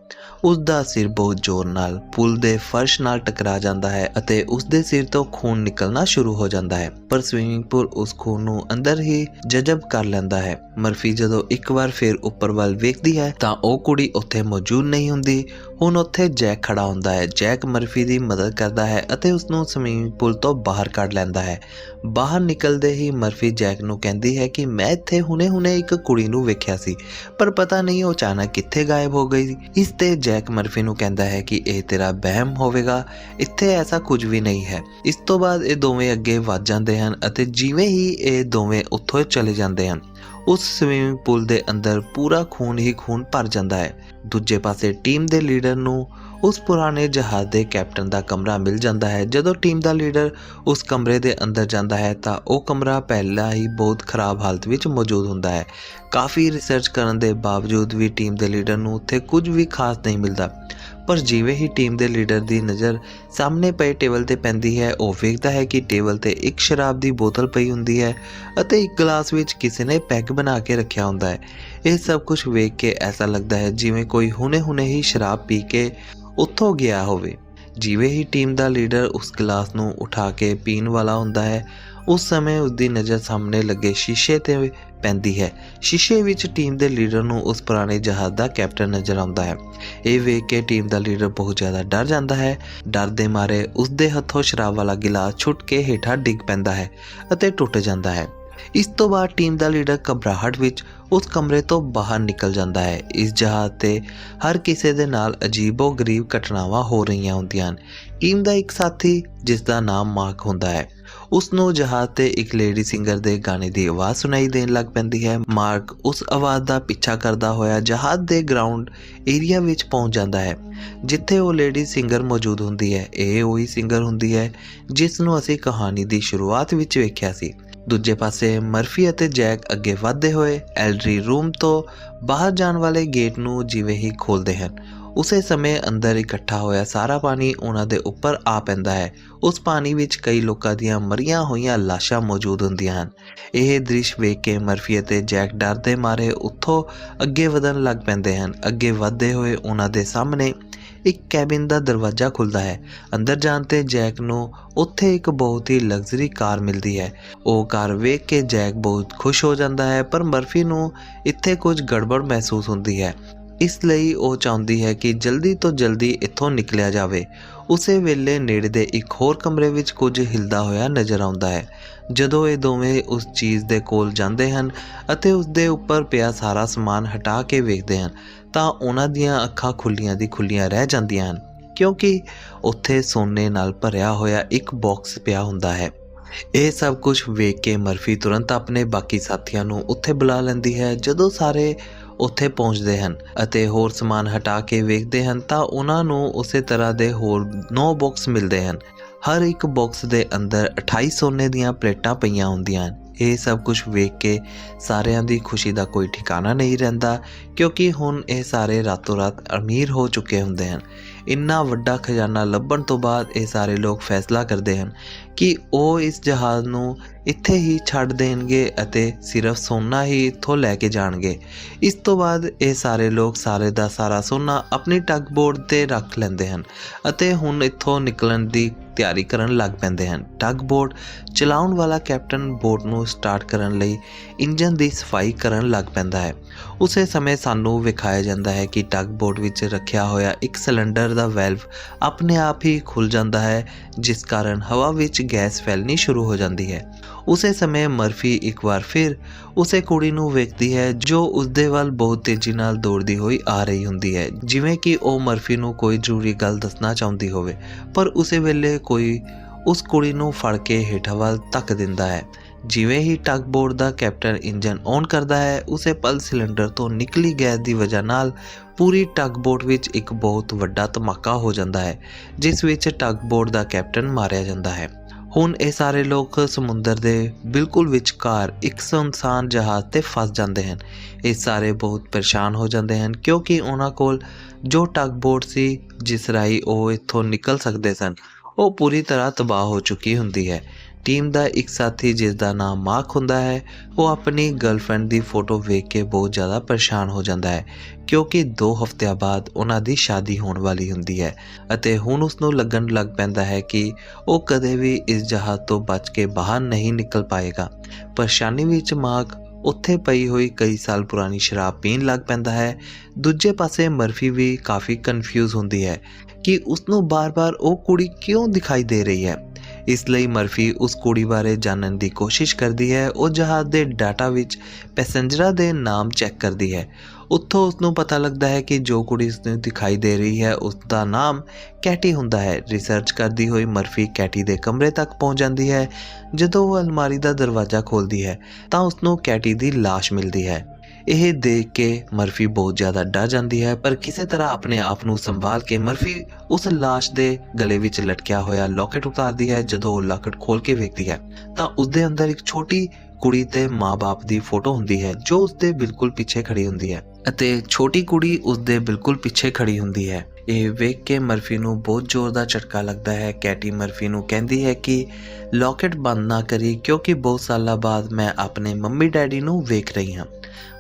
ਉਸ ਦਾ ਸਿਰ ਬਹੁਤ ਜ਼ੋਰ ਨਾਲ ਪੂਲ ਦੇ ਫਰਸ਼ ਨਾਲ ਟਕਰਾ ਜਾਂਦਾ ਹੈ ਅਤੇ ਉਸ ਦੇ ਸਿਰ ਤੋਂ ਖੂਨ ਨਿਕਲਣਾ ਸ਼ੁਰੂ ਹੋ ਜਾਂਦਾ ਹੈ। ਪਰ ਸਵੀਮਿੰਗ ਪੂਲ ਉਸ ਖੂਨ ਨੂੰ ਅੰਦਰ ਹੀ ਜਜ਼ਬ ਕਰ ਲੈਂਦਾ ਹੈ। ਮਰਫੀ ਜਦੋਂ ਇੱਕ ਵਾਰ ਫਿਰ ਉੱਪਰ ਵੱਲ ਵੇਖਦੀ ਹੈ ਤਾਂ ਉਹ ਕੁੜੀ ਉੱਥੇ ਮੌਜੂਦ ਨਹੀਂ ਹੁੰਦੀ। ਹੁਣ ਉੱਥੇ ਜੈਕ ਖੜਾ ਹੁੰਦਾ ਹੈ। ਜੈਕ ਮਰਫੀ ਦੀ ਮਦਦ ਕਰਦਾ ਹੈ ਅਤੇ ਉਸ ਨੂੰ ਸਵੀਮਿੰਗ ਪੂਲ ਤੋਂ ਬਾਹਰ ਕੱਢ ਲੈਂਦਾ ਹੈ। ਬਾਹਰ ਨਿਕਲਦੇ ਹੀ ਮਰਫੀ ਜੈਕ ਨੂੰ ਕਹਿੰਦੀ ਹੈ ਕਿ ਮੈਂ ਇੱਥੇ ਹੁਣੇ-ਹੁਣੇ ਇੱਕ ਕੁੜੀ ਨੂੰ ਵੇਖਿਆ ਸੀ, ਪਰ ਪਤਾ ਨਹੀਂ ਉਹ ਅਚਾਨਕ ਕਿੱਥੇ ਗਾਇਬ ਹੋ ਗਈ ਇਸ ਤੇ ਜੈਕ ਮਰਫੀ ਨੂੰ ਕਹਿੰਦਾ ਹੈ ਕਿ ਇਹ ਤੇਰਾ ਵਹਿਮ ਹੋਵੇਗਾ, ਇੱਥੇ ਐਸਾ ਕੁਝ ਵੀ ਨਹੀਂ ਹੈ। ਇਸ ਤੋਂ ਬਾਅਦ ਇਹ ਦੋਵੇਂ ਅੱਗੇ ਵੱਧ ਜਾਂਦੇ ਹਨ ਅਤੇ ਜਿਵੇਂ ਹੀ ਇਹ ਦੋਵੇਂ ਉੱਥੋਂ ਚਲੇ ਜਾਂਦੇ ਹਨ। ਉਸ ਸਵਿਮਿੰਗ ਪੂਲ ਦੇ ਅੰਦਰ ਪੂਰਾ ਖੂਨ ਹੀ ਖੂਨ ਭਰ ਜਾਂਦਾ ਹੈ। ਦੂਜੇ ਪਾਸੇ ਟੀਮ ਦੇ ਲੀਡਰ ਨੂੰ ਉਸ ਪੁਰਾਣੇ ਜਹਾਜ਼ ਦੇ ਕੈਪਟਨ ਦਾ ਕਮਰਾ ਮਿਲ ਜਾਂਦਾ ਹੈ। ਜਦੋਂ ਟੀਮ ਦਾ ਲੀਡਰ ਉਸ ਕਮਰੇ ਦੇ ਅੰਦਰ ਜਾਂਦਾ ਹੈ ਤਾਂ ਉਹ ਕਮਰਾ ਪਹਿਲਾਂ ਹੀ ਬਹੁਤ ਖਰਾਬ ਹਾਲਤ ਵਿੱਚ ਮੌਜੂਦ ਹੁੰਦਾ ਹੈ। ਕਾਫੀ ਰਿਸਰਚ ਕਰਨ ਦੇ ਬਾਵਜੂਦ ਵੀ ਟੀਮ ਦੇ ਲੀਡਰ ਨੂੰ ਉੱਥੇ ਕੁਝ ਵੀ ਖਾਸ ਨਹੀਂ ਮਿਲਦਾ। ਪਰ ਜਿਵੇਂ ਹੀ ਟੀਮ ਦੇ ਲੀਡਰ ਦੀ ਨਜ਼ਰ ਸਾਹਮਣੇ ਪਏ ਟੇਬਲ ਤੇ ਪੈਂਦੀ ਹੈ, ਉਹ ਵੇਖਦਾ ਹੈ ਕਿ ਟੇਬਲ ਤੇ ਇੱਕ ਸ਼ਰਾਬ ਦੀ ਬੋਤਲ ਪਈ ਹੁੰਦੀ ਹੈ ਅਤੇ ਇੱਕ ਗਲਾਸ ਵਿੱਚ ਕਿਸੇ ਨੇ ਪੈਗ ਬਣਾ ਕੇ ਰੱਖਿਆ ਹੁੰਦਾ ਹੈ। ਇਹ ਸਭ ਕੁਝ ਵੇਖ ਕੇ ਐਸਾ ਲੱਗਦਾ ਹੈ ਜਿਵੇਂ ਕੋਈ ਹੁਣੇ-ਹੁਣੇ ਹੀ ਸ਼ਰਾਬ ਪੀ ਕੇ ਉੱਥੋਂ ਗਿਆ ਹੋਵੇ। ਜਿਵੇਂ ਹੀ ਟੀਮ ਦਾ ਲੀਡਰ ਉਸ ਗਲਾਸ ਨੂੰ ਉਠਾ ਕੇ ਪੀਣ ਵਾਲਾ ਹੁੰਦਾ ਹੈ, ਉਸ ਸਮੇਂ ਉਸ ਦੀ ਨਜ਼ਰ ਸਾਹਮਣੇ ਲੱਗੇ ਸ਼ੀਸ਼ੇ ਤੇ ਪੈਂਦੀ ਹੈ। ਸ਼ੀਸ਼ੇ ਵਿੱਚ ਟੀਮ ਦੇ ਲੀਡਰ ਨੂੰ ਉਸ ਪੁਰਾਣੇ ਜਹਾਜ਼ ਦਾ ਕੈਪਟਨ ਨਜ਼ਰ ਆਉਂਦਾ ਹੈ। ਇਹ ਵੇਖ ਕੇ ਟੀਮ ਦਾ ਲੀਡਰ ਬਹੁਤ ਜ਼ਿਆਦਾ ਡਰ ਜਾਂਦਾ ਹੈ। ਡਰ ਦੇ ਮਾਰੇ ਉਸ ਦੇ ਹੱਥੋਂ ਸ਼ਰਾਬ ਵਾਲਾ ਗਿਲਾਸ ਛੁੱਟ ਕੇ ਹੇਠਾਂ ਡਿੱਗ ਪੈਂਦਾ ਹੈ ਅਤੇ ਟੁੱਟ ਜਾਂਦਾ ਹੈ। ਇਸ ਤੋਂ ਬਾਅਦ ਟੀਮ ਦਾ ਲੀਡਰ ਘਬਰਾਹਟ ਵਿੱਚ ਉਸ ਕਮਰੇ ਤੋਂ ਬਾਹਰ ਨਿਕਲ ਜਾਂਦਾ ਹੈ। ਇਸ ਜਹਾਜ਼ ਤੇ ਹਰ ਕਿਸੇ ਦੇ ਨਾਲ ਅਜੀਬੋ-ਗਰੀਬ ਘਟਨਾਵਾਂ ਹੋ ਰਹੀਆਂ ਹੁੰਦੀਆਂ ਹਨ। ਟੀਮ ਦਾ ਇੱਕ ਸਾਥੀ, ਜਿਸ ਦਾ ਨਾਮ ਮਾਰਕ ਹੁੰਦਾ ਹੈ। ਉਸ ਨੂੰ ਜਹਾਜ਼ ਤੇ ਇੱਕ ਲੇਡੀ ਸਿੰਗਰ ਦੇ ਗਾਣੇ ਦੀ ਆਵਾਜ਼ ਸੁਣਾਈ ਦੇਣ ਲੱਗ ਪੈਂਦੀ ਹੈ। ਮਾਰਕ ਉਸ ਆਵਾਜ਼ ਦਾ ਪਿੱਛਾ ਕਰਦਾ ਹੋਇਆ ਜਹਾਜ਼ ਦੇ ਗਰਾਊਂਡ ਏਰੀਆ ਵਿੱਚ ਪਹੁੰਚ ਜਾਂਦਾ ਹੈ, ਜਿੱਥੇ ਉਹ ਲੇਡੀ ਸਿੰਗਰ ਮੌਜੂਦ ਹੁੰਦੀ ਹੈ। ਇਹ ਉਹੀ ਸਿੰਗਰ ਹੁੰਦੀ ਹੈ ਜਿਸ ਨੂੰ ਅਸੀਂ ਕਹਾਣੀ ਦੀ ਸ਼ੁਰੂਆਤ ਵਿੱਚ ਵੇਖਿਆ ਸੀ। ਦੂਜੇ ਪਾਸੇ ਮਰਫੀ ਅਤੇ ਜੈਕ ਅੱਗੇ ਵਧਦੇ ਹੋਏ ਐਲਡਰੀ ਰੂਮ ਤੋਂ ਬਾਹਰ ਜਾਣ ਵਾਲੇ ਗੇਟ ਨੂੰ ਜਿਵੇਂ ਹੀ ਖੋਲਦੇ ਹਨ ਉਸੇ ਸਮੇਂ ਅੰਦਰ ਇਕੱਠਾ ਹੋਇਆ ਸਾਰਾ ਪਾਣੀ ਉਹਨਾਂ ਦੇ ਉੱਪਰ ਆ ਪੈਂਦਾ ਹੈ। ਉਸ ਪਾਣੀ ਵਿੱਚ ਕਈ ਲੋਕਾਂ ਦੀਆਂ ਮਰੀਆਂ ਹੋਈਆਂ ਲਾਸ਼ਾਂ ਮੌਜੂਦ ਹੁੰਦੀਆਂ ਹਨ। ਇਹ ਦ੍ਰਿਸ਼ ਵੇਖ ਕੇ ਮਰਫੀ ਅਤੇ ਜੈਕ ਡਰਦੇ ਮਾਰੇ ਉੱਥੋਂ ਅੱਗੇ ਵਧਣ ਲੱਗ ਪੈਂਦੇ ਹਨ। ਅੱਗੇ ਵਧਦੇ ਹੋਏ ਉਹਨਾਂ ਦੇ ਸਾਹਮਣੇ ਇੱਕ ਕੈਬਿਨ ਦਾ ਦਰਵਾਜ਼ਾ ਖੁੱਲਦਾ ਹੈ। ਅੰਦਰ ਜਾਣ ਤੇ ਜੈਕ ਨੂੰ ਉੱਥੇ ਇੱਕ ਬਹੁਤ ਹੀ ਲਗਜ਼ਰੀ ਕਾਰ ਮਿਲਦੀ ਹੈ। ਉਹ ਕਾਰ ਵੇਖ ਕੇ ਜੈਕ ਬਹੁਤ ਖੁਸ਼ ਹੋ ਜਾਂਦਾ ਹੈ, ਪਰ ਮਰਫੀ ਨੂੰ ਇੱਥੇ ਕੁਝ ਗੜਬੜ ਮਹਿਸੂਸ ਹੁੰਦੀ ਹੈ। ਇਸ ਲਈ ਉਹ ਚਾਹੁੰਦੀ ਹੈ ਕਿ ਜਲਦੀ ਤੋਂ ਜਲਦੀ ਇੱਥੋਂ ਨਿਕਲਿਆ ਜਾਵੇ। ਉਸੇ ਵੇਲੇ ਨੇੜੇ ਦੇ ਇੱਕ ਹੋਰ ਕਮਰੇ ਵਿੱਚ ਕੁਝ ਹਿਲਦਾ ਹੋਇਆ ਨਜ਼ਰ ਆਉਂਦਾ ਹੈ। ਜਦੋਂ ਇਹ ਦੋਵੇਂ ਉਸ ਚੀਜ਼ ਦੇ ਕੋਲ ਜਾਂਦੇ ਹਨ ਅਤੇ ਉਸ ਦੇ ਉੱਪਰ ਪਿਆ ਸਾਰਾ ਸਮਾਨ ਹਟਾ ਕੇ ਵੇਖਦੇ ਹਨ, ਤਾਂ ਉਹਨਾਂ ਦੀਆਂ ਅੱਖਾਂ ਖੁੱਲੀਆਂ ਦੀ ਖੁੱਲੀਆਂ ਰਹਿ ਜਾਂਦੀਆਂ ਹਨ, ਕਿਉਂਕਿ ਉੱਥੇ ਸੋਨੇ ਨਾਲ ਭਰਿਆ ਹੋਇਆ ਇੱਕ ਬਾਕਸ ਪਿਆ ਹੁੰਦਾ ਹੈ। ਇਹ ਸਭ ਕੁਝ ਵੇਖ ਕੇ ਮਰਫੀ ਤੁਰੰਤ ਆਪਣੇ ਬਾਕੀ ਸਾਥੀਆਂ ਨੂੰ ਉੱਥੇ ਬੁਲਾ ਲੈਂਦੀ ਹੈ। ਜਦੋਂ ਸਾਰੇ ਉੱਥੇ ਪਹੁੰਚਦੇ ਹਨ ਅਤੇ ਹੋਰ ਸਮਾਨ ਹਟਾ ਕੇ ਵੇਖਦੇ ਹਨ ਤਾਂ ਉਹਨਾਂ ਨੂੰ ਉਸੇ ਤਰ੍ਹਾਂ ਦੇ ਹੋਰ 9 ਬਾਕਸ ਮਿਲਦੇ ਹਨ। ਹਰ ਇੱਕ ਬਾਕਸ ਦੇ ਅੰਦਰ 28 ਸੋਨੇ ਦੀਆਂ ਪਲੇਟਾਂ ਪਈਆਂ ਹੁੰਦੀਆਂ ਹਨ। ਇਹ ਸਭ ਕੁਝ ਵੇਖ ਕੇ ਸਾਰਿਆਂ ਦੀ ਖੁਸ਼ੀ ਦਾ ਕੋਈ ਠਿਕਾਣਾ ਨਹੀਂ ਰਹਿੰਦਾ। ਕਿਉਂਕਿ ਹੁਣ ਇਹ ਸਾਰੇ ਰਾਤੋਂ ਰਾਤ ਅਮੀਰ ਹੋ ਚੁੱਕੇ ਹੁੰਦੇ ਹਨ। ਇੰਨਾ ਵੱਡਾ ਖਜ਼ਾਨਾ ਲੱਭਣ ਤੋਂ ਬਾਅਦ ਇਹ ਸਾਰੇ ਲੋਕ ਫੈਸਲਾ ਕਰਦੇ ਹਨ ਕਿ ਉਹ ਇਸ ਜਹਾਜ਼ ਨੂੰ ਇੱਥੇ ਹੀ ਛੱਡ ਦੇਣਗੇ ਅਤੇ ਸਿਰਫ ਸੋਨਾ ਹੀ ਇੱਥੋਂ ਲੈ ਕੇ ਜਾਣਗੇ। ਇਸ ਤੋਂ ਬਾਅਦ ਇਹ ਸਾਰੇ ਲੋਕ ਸਾਰੇ ਦਾ ਸਾਰਾ ਸੋਨਾ ਆਪਣੀ ਟੱਗ ਬੋਰਡ ਤੇ ਰੱਖ ਲੈਂਦੇ ਹਨ ਅਤੇ ਹੁਣ ਇੱਥੋਂ ਨਿਕਲਣ ਦੀ ਤਿਆਰੀ ਕਰਨ ਲੱਗ ਪੈਂਦੇ ਹਨ। ਟੱਗ ਬੋਟ ਚਲਾਉਣ ਵਾਲਾ ਕੈਪਟਨ ਬੋਟ ਨੂੰ ਸਟਾਰਟ ਕਰਨ ਲਈ ਇੰਜਨ ਦੀ ਸਫ਼ਾਈ ਕਰਨ ਲੱਗ ਪੈਂਦਾ ਹੈ। ਉਸੇ ਸਮੇਂ ਸਾਨੂੰ ਵਿਖਾਇਆ ਜਾਂਦਾ ਹੈ ਕਿ ਟਗ ਬੋਟ ਵਿੱਚ ਰੱਖਿਆ ਹੋਇਆ ਇੱਕ ਸਿਲੰਡਰ ਦਾ ਵੈਲਵ ਆਪਣੇ ਆਪ ਹੀ ਖੁੱਲ ਜਾਂਦਾ ਹੈ, ਜਿਸ ਕਾਰਨ ਹਵਾ ਵਿੱਚ ਗੈਸ ਫੈਲਣੀ ਸ਼ੁਰੂ ਹੋ ਜਾਂਦੀ ਹੈ। ਉਸੇ ਸਮੇਂ ਮਰਫੀ ਇੱਕ ਵਾਰ ਫਿਰ ਉਸੇ ਕੁੜੀ ਨੂੰ ਵੇਖਦੀ ਹੈ, ਜੋ ਉਸਦੇ ਵੱਲ ਬਹੁਤ ਤੇਜ਼ੀ ਨਾਲ ਦੌੜਦੀ ਹੋਈ ਆ ਰਹੀ ਹੁੰਦੀ ਹੈ। ਜਿਵੇਂ ਕਿ ਉਹ ਮਰਫੀ ਨੂੰ ਕੋਈ ਜ਼ਰੂਰੀ ਗੱਲ ਦੱਸਣਾ ਚਾਹੁੰਦੀ ਹੋਵੇ, ਪਰ ਉਸੇ ਵੇਲੇ ਕੋਈ ਉਸ ਕੁੜੀ ਨੂੰ ਫੜ ਕੇ ਹੇਠਾਂ ਵੱਲ ਧੱਕ ਦਿੰਦਾ ਹੈ। ਜਿਵੇਂ ਹੀ ਟਗ ਦਾ ਕੈਪਟਨ ਇੰਜਨ ਔਨ ਕਰਦਾ ਹੈ, ਉਸੇ ਪਲ ਸਿਲੰਡਰ ਤੋਂ ਨਿਕਲੀ ਗੈਸ ਦੀ ਵਜ੍ਹਾ ਨਾਲ ਪੂਰੀ ਟਗ ਵਿੱਚ ਇੱਕ ਬਹੁਤ ਵੱਡਾ ਧਮਾਕਾ ਹੋ ਜਾਂਦਾ ਹੈ, ਜਿਸ ਵਿੱਚ ਟਗ ਦਾ ਕੈਪਟਨ ਮਾਰਿਆ ਜਾਂਦਾ ਹੈ। ਹੁਣ ਇਹ ਸਾਰੇ ਲੋਕ ਸਮੁੰਦਰ ਦੇ ਬਿਲਕੁਲ ਵਿਚਕਾਰ ਇੱਕ ਸੁਨਸਾਨ ਜਹਾਜ਼ ਤੇ ਫਸ ਜਾਂਦੇ ਹਨ। ਇਹ ਸਾਰੇ ਬਹੁਤ ਪਰੇਸ਼ਾਨ ਹੋ ਜਾਂਦੇ ਹਨ, ਕਿਉਂਕਿ ਉਹਨਾਂ ਕੋਲ ਜੋ ਟਗ ਸੀ, ਜਿਸ ਰਾਹੀਂ ਉਹ ਇੱਥੋਂ ਨਿਕਲ ਸਕਦੇ ਸਨ, ਉਹ ਪੂਰੀ ਤਰ੍ਹਾਂ ਤਬਾਹ ਹੋ ਚੁੱਕੀ ਹੁੰਦੀ ਹੈ। ਟੀਮ ਦਾ ਇੱਕ ਸਾਥੀ ਜਿਸ ਦਾ ਨਾਮ ਮਾਰਕ ਹੁੰਦਾ ਹੈ, ਉਹ ਆਪਣੀ ਗਰਲਫ੍ਰੈਂਡ ਦੀ ਫੋਟੋ ਵੇਖ ਕੇ ਬਹੁਤ ਜ਼ਿਆਦਾ ਪਰੇਸ਼ਾਨ ਹੋ ਜਾਂਦਾ ਹੈ, ਕਿਉਂਕਿ 2 ਹਫ਼ਤਿਆਂ ਬਾਅਦ ਉਹਨਾਂ ਦੀ ਸ਼ਾਦੀ ਹੋਣ ਵਾਲੀ ਹੁੰਦੀ ਹੈ ਅਤੇ ਹੁਣ ਉਸ ਨੂੰ ਲੱਗਣ ਲੱਗ ਪੈਂਦਾ ਹੈ ਕਿ ਉਹ ਕਦੇ ਵੀ ਇਸ ਜਹਾਜ਼ ਤੋਂ ਬਚ ਕੇ ਬਾਹਰ ਨਹੀਂ ਨਿਕਲ ਪਾਏਗਾ। ਪਰੇਸ਼ਾਨੀ ਵਿੱਚ ਮਾਰਕ ਉੱਥੇ ਪਈ ਹੋਈ ਕਈ ਸਾਲ ਪੁਰਾਣੀ ਸ਼ਰਾਬ ਪੀਣ ਲੱਗ ਪੈਂਦਾ ਹੈ। ਦੂਜੇ ਪਾਸੇ ਮਰਫੀ ਵੀ ਕਾਫੀ ਕਨਫਿਊਜ਼ ਹੁੰਦੀ ਹੈ ਕਿ ਉਸ ਨੂੰ ਬਾਰ-ਬਾਰ ਉਹ ਕੁੜੀ ਕਿਉਂ ਦਿਖਾਈ ਦੇ ਰਹੀ ਹੈ? ਇਸ ਲਈ ਮਰਫੀ ਉਸ ਕੁੜੀ ਬਾਰੇ ਜਾਣਨ ਦੀ ਕੋਸ਼ਿਸ਼ ਕਰਦੀ ਹੈ। ਉਹ ਜਹਾਜ਼ ਦੇ ਡਾਟਾ ਵਿੱਚ ਪੈਸੇਂਜਰਾਂ ਦੇ ਨਾਮ ਚੈੱਕ ਕਰਦੀ ਹੈ। ਉੱਥੋਂ ਉਸ ਨੂੰ ਪਤਾ ਲੱਗਦਾ ਹੈ ਕਿ ਜੋ ਕੁੜੀ ਉਸ ਨੂੰ ਦਿਖਾਈ ਦੇ ਰਹੀ ਹੈ ਉਸ ਦਾ ਨਾਮ ਕੈਟੀ ਹੁੰਦਾ ਹੈ। ਰਿਸਰਚ ਕਰਦੀ ਹੋਈ ਮਰਫੀ ਕੈਟੀ ਦੇ ਕਮਰੇ ਤੱਕ ਪਹੁੰਚ ਜਾਂਦੀ ਹੈ। ਜਦੋਂ ਉਹ ਅਲਮਾਰੀ ਦਾ ਦਰਵਾਜ਼ਾ ਖੋਲਦੀ ਹੈ, ਤਾਂ ਉਸ ਨੂੰ ਕੈਟੀ ਦੀ ਲਾਸ਼ ਮਿਲਦੀ ਹੈ। ਇਹ ਦੇਖ ਕੇ ਮਰਫੀ ਬਹੁਤ ਜ਼ਿਆਦਾ ਡਰ ਜਾਂਦੀ ਹੈ, ਪਰ ਕਿਸੇ ਤਰ੍ਹਾਂ ਆਪਣੇ ਆਪ ਨੂੰ ਸੰਭਾਲ ਕੇ ਮਰਫੀ ਉਸ ਲਾਸ਼ ਦੇ ਗਲੇ ਵਿੱਚ ਲਟਕਿਆ ਹੋਇਆ ਲੋਕੇਟ ਉਤਾਰਦੀ ਹੈ, ਜਦੋਂ ਉਹ ਲੋਕੇਟ ਖੋਲ ਕੇ ਵੇਖਦੀ ਹੈ, ਤਾਂ ਉਸ ਦੇ ਅੰਦਰ ਇੱਕ ਛੋਟੀ ਕੁੜੀ ਤੇ ਮਾਂ-ਬਾਪ ਦੀ ਫੋਟੋ ਹੁੰਦੀ ਹੈ, ਜੋ ਉਸ ਦੇ ਬਿਲਕੁਲ ਪਿੱਛੇ ਖੜੀ ਹੁੰਦੀ ਹੈ ਅਤੇ ਛੋਟੀ ਕੁੜੀ ਉਸ ਦੇ ਬਿਲਕੁਲ ਪਿੱਛੇ ਖੜੀ ਹੁੰਦੀ ਹੈ। ਇਹ ਵੇਖ ਕੇ ਮਰਫੀ ਨੂੰ ਬਹੁਤ ਜ਼ੋਰ ਦਾ ਝਟਕਾ ਲੱਗਦਾ ਹੈ, ਕੈਟੀ ਮਰਫੀ ਨੂੰ ਕਹਿੰਦੀ ਹੈ ਕਿ ਲੋਕੇਟ ਬੰਦ ਨਾ ਕਰੀ, ਕਿਉਂਕਿ ਬਹੁਤ ਸਾਲਾਂ ਬਾਅਦ ਮੈਂ ਆਪਣੇ ਮੰਮੀ ਡੈਡੀ ਨੂੰ ਵੇਖ ਰਹੀ ਹਾਂ।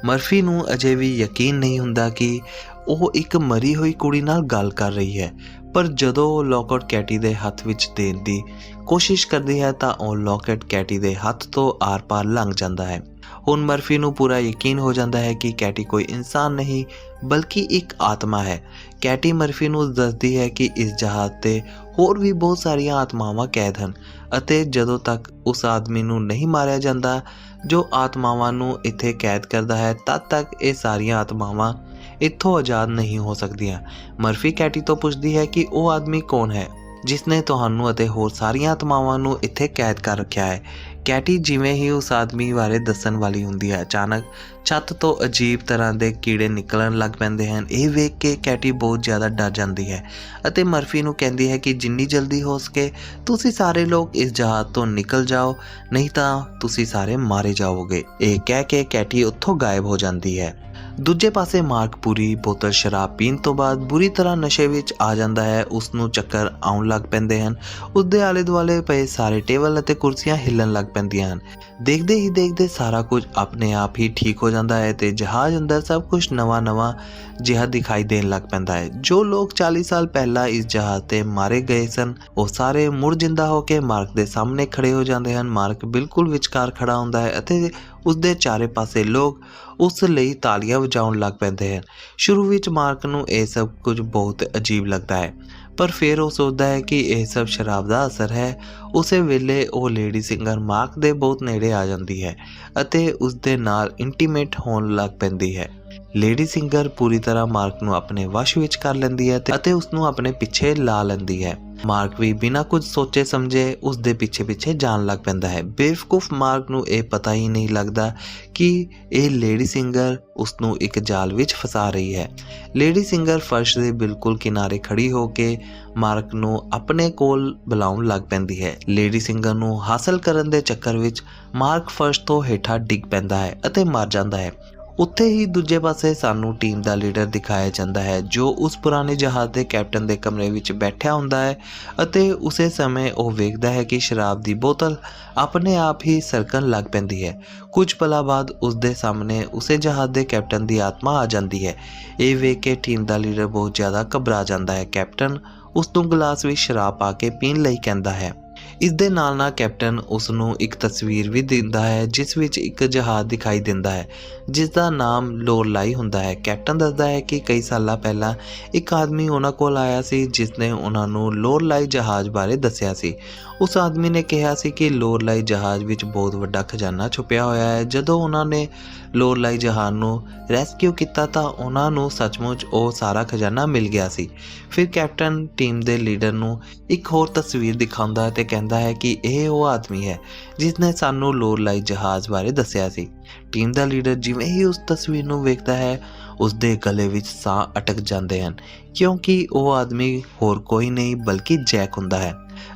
ਮਰਫੀ ਨੂੰ ਅਜੇ ਵੀ ਯਕੀਨ ਨਹੀਂ ਹੁੰਦਾ ਕਿ ਉਹ ਇੱਕ ਮਰੀ ਹੋਈ ਕੁੜੀ ਨਾਲ ਗੱਲ ਕਰ ਰਹੀ ਹੈ। ਪਰ ਜਦੋਂ ਉਹ ਲੋਕਟ ਕੈਟੀ ਦੇ ਹੱਥ ਵਿੱਚ ਦੇਣ ਦੀ ਕੋਸ਼ਿਸ਼ ਕਰਦੀ ਹੈ ਤਾਂ ਉਹ ਲੋਕਟ ਕੈਟੀ ਦੇ ਹੱਥ ਤੋਂ ਆਰ-ਪਾਰ ਲੰਘ ਜਾਂਦਾ ਹੈ। ਹੁਣ ਮਰਫੀ ਨੂੰ ਪੂਰਾ ਯਕੀਨ ਹੋ ਜਾਂਦਾ ਹੈ ਕਿ ਕੈਟੀ ਕੋਈ ਇਨਸਾਨ ਨਹੀਂ, ਬਲਕਿ ਇੱਕ ਆਤਮਾ ਹੈ। ਕੈਟੀ ਮਰਫੀ ਨੂੰ ਦੱਸਦੀ ਹੈ ਕਿ ਇਸ ਜਹਾਜ਼ ਤੇ ਹੋਰ ਵੀ ਬਹੁਤ ਸਾਰੀਆਂ ਆਤਮਾਵਾਂ ਕੈਦ ਹਨ ਅਤੇ ਜਦੋਂ ਤੱਕ ਉਸ ਆਦਮੀ ਨੂੰ ਨਹੀਂ ਮਾਰਿਆ ਜਾਂਦਾ ਜੋ ਆਤਮਾਵਾਂ ਨੂੰ ਇੱਥੇ ਕੈਦ ਕਰਦਾ ਹੈ, ਤਦ ਤੱਕ ਇਹ ਸਾਰੀਆਂ ਆਤਮਾਵਾਂ ਇੱਥੋਂ ਆਜ਼ਾਦ ਨਹੀਂ ਹੋ ਸਕਦੀਆਂ। ਮਰਫੀ ਕੈਟੀ ਤੋਂ ਪੁੱਛਦੀ ਹੈ ਕਿ ਉਹ ਆਦਮੀ ਕੌਣ ਹੈ ਜਿਸ ਨੇ ਤੁਹਾਨੂੰ ਅਤੇ ਹੋਰ ਸਾਰੀਆਂ ਆਤਮਾਵਾਂ ਨੂੰ ਇੱਥੇ ਕੈਦ ਕਰ ਰੱਖਿਆ ਹੈ। ਕੈਟੀ ਜਿਵੇਂ ਹੀ ਉਸ ਆਦਮੀ ਬਾਰੇ ਦੱਸਣ ਵਾਲੀ ਹੁੰਦੀ ਹੈ, ਅਚਾਨਕ ਛੱਤ ਤੋਂ ਅਜੀਬ ਤਰ੍ਹਾਂ ਦੇ ਕੀੜੇ ਨਿਕਲਣ ਲੱਗ ਪੈਂਦੇ ਹਨ। ਇਹ ਵੇਖ ਕੇ ਕੈਟੀ ਬਹੁਤ ਜ਼ਿਆਦਾ ਡਰ ਜਾਂਦੀ ਹੈ ਅਤੇ ਮਰਫੀ ਨੂੰ ਕਹਿੰਦੀ ਹੈ ਕਿ ਜਿੰਨੀ ਜਲਦੀ ਹੋ ਸਕੇ, ਤੁਸੀਂ ਸਾਰੇ ਲੋਕ ਇਸ ਜਹਾਜ਼ ਤੋਂ ਨਿਕਲ ਜਾਓ, ਨਹੀਂ ਤਾਂ ਤੁਸੀਂ ਸਾਰੇ ਮਾਰੇ ਜਾਓਗੇ। ਇਹ ਕਹਿ ਕੇ ਕੈਟੀ ਉੱਥੋਂ ਗਾਇਬ ਹੋ ਜਾਂਦੀ ਹੈ। ਦੂਜੇ ਪਾਸੇ ਮਾਰਕ ਪੂਰੀ ਬੋਤਲ ਸ਼ਰਾਬ ਪੀਣ ਤੋਂ ਬਾਅਦ ਬੁਰੀ ਤਰ੍ਹਾਂ ਨਸ਼ੇ ਵਿੱਚ ਆ ਜਾਂਦਾ ਹੈ ਉਸ ਨੂੰ ਚੱਕਰ ਆਉਣ ਲੱਗ ਪੈਂਦੇ ਹਨ। ਉਸ ਦੇ ਆਲੇ ਦੁਆਲੇ ਪਏ ਸਾਰੇ ਟੇਬਲ ਅਤੇ ਕੁਰਸੀਆਂ ਹਿੱਲਣ ਲੱਗ ਪੈਂਦੀਆਂ ਹਨ। ਦੇਖਦੇ ਹੀ ਦੇਖਦੇ ਸਾਰਾ ਕੁਝ ਆਪਣੇ ਆਪ ਹੀ ਠੀਕ ਹੋ ਜਾਂਦਾ ਹੈ ਤੇ ਜਹਾਜ਼ ਅੰਦਰ ਸਭ ਕੁਝ ਨਵਾਂ-ਨਵਾਂ ਜਿਹਾ ਦਿਖਾਈ ਦੇਣ ਲੱਗ ਪੈਂਦਾ ਹੈ। ਜੋ ਲੋਕ 40 ਸਾਲ ਪਹਿਲਾਂ ਇਸ ਜਹਾਜ਼ ਤੇ ਮਾਰੇ ਗਏ ਸਨ, ਉਹ ਸਾਰੇ ਮੁੜ ਜਿੰਦਾ ਹੋ ਕੇ ਮਾਰਕ ਦੇ ਸਾਹਮਣੇ ਖੜੇ ਹੋ ਜਾਂਦੇ ਹਨ। ਮਾਰਕ ਬਿਲਕੁਲ ਵਿਚਕਾਰ ਖੜਾ ਹੁੰਦਾ ਹੈ ਅਤੇ ਉਸ ਦੇ ਚਾਰੇ ਪਾਸੇ ਲੋਕ ਉਸ ਲਈ ਤਾਲੀਆਂ ਵਜਾਉਣ ਲੱਗ ਪੈਂਦੇ ਹਨ। ਸ਼ੁਰੂ ਵਿੱਚ ਮਾਰਕ ਨੂੰ ਇਹ ਸਭ ਕੁਝ ਬਹੁਤ ਅਜੀਬ ਲੱਗਦਾ ਹੈ, ਪਰ ਫਿਰ ਉਹ ਸੋਚਦਾ ਹੈ ਕਿ ਇਹ ਸਭ ਸ਼ਰਾਬ ਦਾ ਅਸਰ ਹੈ। ਉਸੇ ਵੇਲੇ ਉਹ ਲੇਡੀ ਸਿੰਗਰ ਮਾਰਕ ਦੇ ਬਹੁਤ ਨੇੜੇ ਆ ਜਾਂਦੀ ਹੈ ਅਤੇ ਉਸ ਦੇ ਨਾਲ ਇੰਟੀਮੇਟ ਹੋਣ ਲੱਗ ਪੈਂਦੀ ਹੈ। ਲੇਡੀ ਸਿੰਗਰ ਪੂਰੀ ਤਰ੍ਹਾਂ ਮਾਰਕ ਨੂੰ ਆਪਣੇ ਵਸ਼ ਵਿੱਚ ਕਰ ਲੈਂਦੀ ਹੈ ਅਤੇ ਉਸ ਨੂੰ ਆਪਣੇ ਪਿੱਛੇ ਲਾ ਲੈਂਦੀ ਹੈ। ਮਾਰਕ ਵੀ ਬਿਨਾਂ ਕੁਝ ਸੋਚੇ ਸਮਝੇ ਉਸ ਦੇ ਪਿੱਛੇ ਪਿੱਛੇ ਜਾਣ ਲੱਗ ਪੈਂਦਾ ਹੈ। ਬੇਵਕੂਫ ਮਾਰਕ ਨੂੰ ਇਹ ਪਤਾ ਹੀ ਨਹੀਂ ਲੱਗਦਾ ਕਿ ਇਹ ਲੇਡੀ ਸਿੰਗਰ ਉਸ ਨੂੰ ਇੱਕ ਜਾਲ ਵਿੱਚ ਫਸਾ ਰਹੀ ਹੈ। ਲੇਡੀ ਸਿੰਗਰ ਫਰਸ਼ ਦੇ ਬਿਲਕੁਲ ਕਿਨਾਰੇ ਖੜੀ ਹੋ ਕੇ ਮਾਰਕ ਨੂੰ ਆਪਣੇ ਕੋਲ ਬੁਲਾਉਣ ਲੱਗ ਪੈਂਦੀ ਹੈ। ਲੇਡੀ ਸਿੰਗਰ ਨੂੰ ਹਾਸਲ ਕਰਨ ਦੇ ਚੱਕਰ ਵਿੱਚ ਮਾਰਕ ਫਰਸ਼ ਤੋਂ ਹੇਠਾਂ ਡਿੱਗ ਪੈਂਦਾ ਹੈ ਅਤੇ ਮਰ ਜਾਂਦਾ ਹੈ। ਉੱਥੇ ਹੀ ਦੂਜੇ ਪਾਸੇ ਸਾਨੂੰ ਟੀਮ ਦਾ ਲੀਡਰ ਦਿਖਾਇਆ ਜਾਂਦਾ ਹੈ, ਜੋ ਉਸ ਪੁਰਾਣੇ ਜਹਾਜ਼ ਦੇ ਕੈਪਟਨ ਦੇ ਕਮਰੇ ਵਿੱਚ ਬੈਠਿਆ ਹੁੰਦਾ ਹੈ ਅਤੇ ਉਸੇ ਸਮੇਂ ਉਹ ਵੇਖਦਾ ਹੈ ਕਿ ਸ਼ਰਾਬ ਦੀ ਬੋਤਲ ਆਪਣੇ ਆਪ ਹੀ ਸਰਕਣ ਲੱਗ ਪੈਂਦੀ ਹੈ। ਕੁਝ ਪਲਾਂ ਬਾਅਦ ਉਸ ਦੇ ਸਾਹਮਣੇ ਉਸੇ ਜਹਾਜ਼ ਦੇ ਕੈਪਟਨ ਦੀ ਆਤਮਾ ਆ ਜਾਂਦੀ ਹੈ। ਇਹ ਵੇਖ ਕੇ ਟੀਮ ਦਾ ਲੀਡਰ ਬਹੁਤ ਜ਼ਿਆਦਾ ਘਬਰਾ ਜਾਂਦਾ ਹੈ। ਕੈਪਟਨ ਉਸ ਤੋਂ ਗਲਾਸ ਵਿੱਚ ਸ਼ਰਾਬ ਪਾ ਕੇ ਪੀਣ ਲਈ ਕਹਿੰਦਾ ਹੈ। ਇਸ ਦੇ ਨਾਲ ਨਾਲ ਕੈਪਟਨ ਉਸ ਨੂੰ ਇੱਕ ਤਸਵੀਰ ਵੀ ਦਿੰਦਾ ਹੈ, ਜਿਸ ਵਿੱਚ ਇੱਕ ਜਹਾਜ਼ ਦਿਖਾਈ ਦਿੰਦਾ ਹੈ, ਜਿਸ ਦਾ ਨਾਮ ਲੋਰਲਾਈ ਹੁੰਦਾ ਹੈ। ਕੈਪਟਨ ਦੱਸਦਾ ਹੈ ਕਿ ਕਈ ਸਾਲਾਂ ਪਹਿਲਾਂ ਇੱਕ ਆਦਮੀ ਉਹਨਾਂ ਕੋਲ ਆਇਆ ਸੀ ਜਿਸ ਨੇ ਉਹਨਾਂ ਨੂੰ ਲੋਰਲਾਈ ਜਹਾਜ਼ ਬਾਰੇ ਦੱਸਿਆ ਸੀ। ਉਸ ਆਦਮੀ ਨੇ ਕਿਹਾ ਸੀ ਕਿ ਲੋਰਲਾਈ ਜਹਾਜ਼ ਵਿੱਚ ਬਹੁਤ ਵੱਡਾ ਖਜ਼ਾਨਾ ਛੁਪਿਆ ਹੋਇਆ ਹੈ। ਜਦੋਂ ਉਹਨਾਂ ਨੇ ਲੋਰਲਾਈ ਜਹਾਜ਼ ਨੂੰ ਰੈਸਕਿਊ ਕੀਤਾ ਤਾਂ ਉਹਨਾਂ ਨੂੰ ਸੱਚਮੁੱਚ ਉਹ ਸਾਰਾ ਖਜ਼ਾਨਾ ਮਿਲ ਗਿਆ ਸੀ। ਫਿਰ ਕੈਪਟਨ ਟੀਮ ਦੇ ਲੀਡਰ ਨੂੰ ਇੱਕ ਹੋਰ ਤਸਵੀਰ ਦਿਖਾਉਂਦਾ ਹੈ ਤੇ ਕਹਿੰਦਾ ਹੈ ਕਿ ਇਹ ਉਹ ਆਦਮੀ ਹੈ ਜਿਸ ਨੇ ਸਾਨੂੰ ਲੋਰਲਾਈ ਜਹਾਜ਼ ਬਾਰੇ ਦੱਸਿਆ ਸੀ। ਟੀਮ ਦਾ ਲੀਡਰ ਜਿਵੇਂ ਹੀ ਉਸ ਤਸਵੀਰ ਨੂੰ ਵੇਖਦਾ ਹੈ ਉਸ ਦੇ ਗਲੇ ਵਿੱਚ ਸਾਹ ਅਟਕ ਜਾਂਦੇ ਹਨ, ਕਿਉਂਕਿ ਉਹ ਆਦਮੀ ਹੋਰ ਕੋਈ ਨਹੀਂ ਬਲਕਿ ਜੈਕ ਹੁੰਦਾ ਹੈ।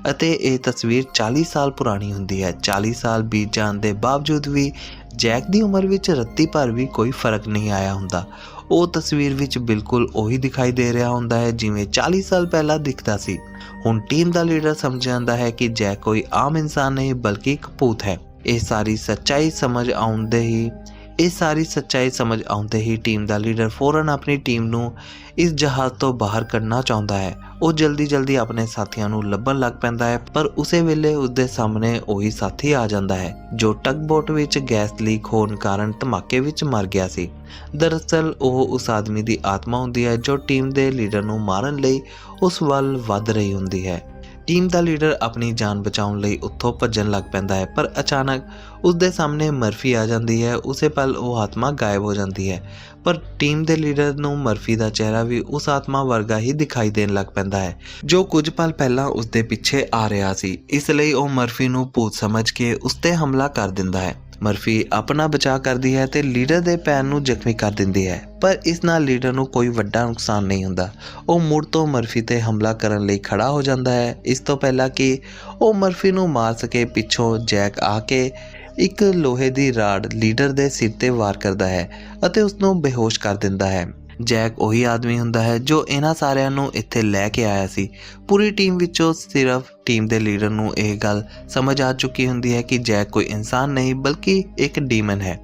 ਅਤੇ ਇਹ ਤਸਵੀਰ 40 ਸਾਲ ਪੁਰਾਣੀ ਹੁੰਦੀ ਹੈ। 40 ਸਾਲ ਬੀਤ ਜਾਣ ਦੇ ਬਾਵਜੂਦ ਵੀ ਜੈਕ ਦੀ ਉਮਰ ਵਿੱਚ ਰੱਤੀ ਭਰ ਵੀ ਕੋਈ ਫ਼ਰਕ ਨਹੀਂ ਆਇਆ ਹੁੰਦਾ। ਉਹ ਤਸਵੀਰ ਵਿੱਚ ਬਿਲਕੁਲ ਉਹੀ ਦਿਖਾਈ ਦੇ ਰਿਹਾ ਹੁੰਦਾ ਹੈ, ਜਿਵੇਂ 40 ਸਾਲ ਪਹਿਲਾਂ ਦਿਖਦਾ ਸੀ। ਹੁਣ ਟੀਮ ਦਾ ਲੀਡਰ ਸਮਝ ਜਾਂਦਾ ਹੈ ਕਿ ਜੈਕ ਕੋਈ ਆਮ ਇਨਸਾਨ ਨਹੀਂ, ਬਲਕਿ ਇੱਕ ਭੂਤ ਹੈ। ਇਹ ਸਾਰੀ ਸੱਚਾਈ ਸਮਝ ਆਉਂਦੇ ਹੀ ਇਹ ਸਾਰੀ ਸੱਚਾਈ ਸਮਝ ਆਉਂਦੇ ਹੀ ਟੀਮ ਦਾ ਲੀਡਰ ਫੌਰਨ ਆਪਣੀ ਟੀਮ ਨੂੰ ਇਸ ਜਹਾਜ਼ ਤੋਂ ਬਾਹਰ ਕੱਢਣਾ ਚਾਹੁੰਦਾ ਹੈ। ਉਹ ਜਲਦੀ ਜਲਦੀ ਆਪਣੇ ਸਾਥੀਆਂ ਨੂੰ ਲੱਭਣ ਲੱਗ ਪੈਂਦਾ ਹੈ, ਪਰ ਉਸੇ ਵੇਲੇ ਉਸ ਦੇ ਸਾਹਮਣੇ ਉਹੀ ਸਾਥੀ ਆ ਜਾਂਦਾ ਹੈ, ਜੋ ਟਗ ਵਿੱਚ ਗੈਸ ਲੀਕ ਹੋਣ ਕਾਰਨ ਧਮਾਕੇ ਵਿੱਚ ਮਰ ਗਿਆ ਸੀ। ਦਰਅਸਲ, ਉਹ ਉਸ ਆਦਮੀ ਦੀ ਆਤਮਾ ਹੁੰਦੀ ਹੈ, ਜੋ ਟੀਮ ਦੇ ਲੀਡਰ ਨੂੰ ਮਾਰਨ ਲਈ ਉਸ ਵੱਲ ਵੱਧ ਰਹੀ ਹੁੰਦੀ ਹੈ। ਟੀਮ ਦਾ ਲੀਡਰ ਆਪਣੀ ਜਾਨ ਬਚਾਉਣ ਲਈ ਉੱਥੋਂ ਭੱਜਣ ਲੱਗ ਪੈਂਦਾ ਹੈ, ਪਰ ਅਚਾਨਕ ਉਸ ਦੇ ਸਾਹਮਣੇ ਮਰਫੀ ਆ ਜਾਂਦੀ ਹੈ, ਉਸੇ ਪਲ ਉਹ ਆਤਮਾ ਗਾਇਬ ਹੋ ਜਾਂਦੀ ਹੈ। ਪਰ ਟੀਮ ਦੇ ਲੀਡਰ ਨੂੰ ਮਰਫੀ ਦਾ ਚਿਹਰਾ ਵੀ ਉਸ ਆਤਮਾ ਵਰਗਾ ਹੀ ਦਿਖਾਈ ਦੇਣ ਲੱਗ ਪੈਂਦਾ ਹੈ, ਜੋ ਕੁਝ ਪਲ ਪਹਿਲਾਂ ਉਸ ਦੇ ਪਿੱਛੇ ਆ ਰਿਹਾ ਸੀ। ਇਸ ਲਈ ਉਹ ਮਰਫੀ ਨੂੰ ਭੂਤ ਸਮਝ ਕੇ ਉਸ ਤੇ ਹਮਲਾ ਕਰ ਦਿੰਦਾ ਹੈ। ਮਰਫੀ ਆਪਣਾ ਬਚਾਅ ਕਰਦੀ ਹੈ ਤੇ ਲੀਡਰ ਦੇ ਪੈਰ ਨੂੰ ਜ਼ਖਮੀ ਕਰ ਦਿੰਦੀ ਹੈ, ਪਰ ਇਸ ਨਾਲ ਲੀਡਰ ਨੂੰ ਕੋਈ ਵੱਡਾ ਨੁਕਸਾਨ ਨਹੀਂ ਹੁੰਦਾ। ਉਹ ਮੁੜ ਤੋਂ ਮਰਫੀ ਤੇ ਹਮਲਾ ਕਰਨ ਲਈ ਖੜਾ ਹੋ ਜਾਂਦਾ ਹੈ। ਇਸ ਤੋਂ ਪਹਿਲਾਂ ਕਿ ਉਹ ਮਰਫੀ ਨੂੰ ਮਾਰ ਸਕੇ, ਪਿੱਛੋਂ ਜੈਕ ਆ ਕੇ ਇੱਕ ਲੋਹੇ ਦੀ ਰਾਡ ਲੀਡਰ ਦੇ ਸਿਰ ਤੇ ਵਾਰ ਕਰਦਾ ਹੈ ਅਤੇ ਉਸ ਨੂੰ ਬੇਹੋਸ਼ ਕਰ ਦਿੰਦਾ ਹੈ। ਜੈਕ ਉਹੀ ਆਦਮੀ ਹੁੰਦਾ ਹੈ ਜੋ ਇਹਨਾਂ ਸਾਰਿਆਂ ਨੂੰ ਇੱਥੇ ਲੈ ਕੇ ਆਇਆ ਸੀ। ਪੂਰੀ ਟੀਮ ਵਿੱਚੋਂ ਸਿਰਫ ਟੀਮ ਦੇ ਲੀਡਰ ਨੂੰ ਇਹ ਗੱਲ ਸਮਝ ਆ ਚੁੱਕੀ ਹੁੰਦੀ ਹੈ ਕਿ ਜੈਕ ਕੋਈ ਇਨਸਾਨ ਨਹੀਂ, ਬਲਕਿ ਇੱਕ ਡੀਮਨ ਹੈ।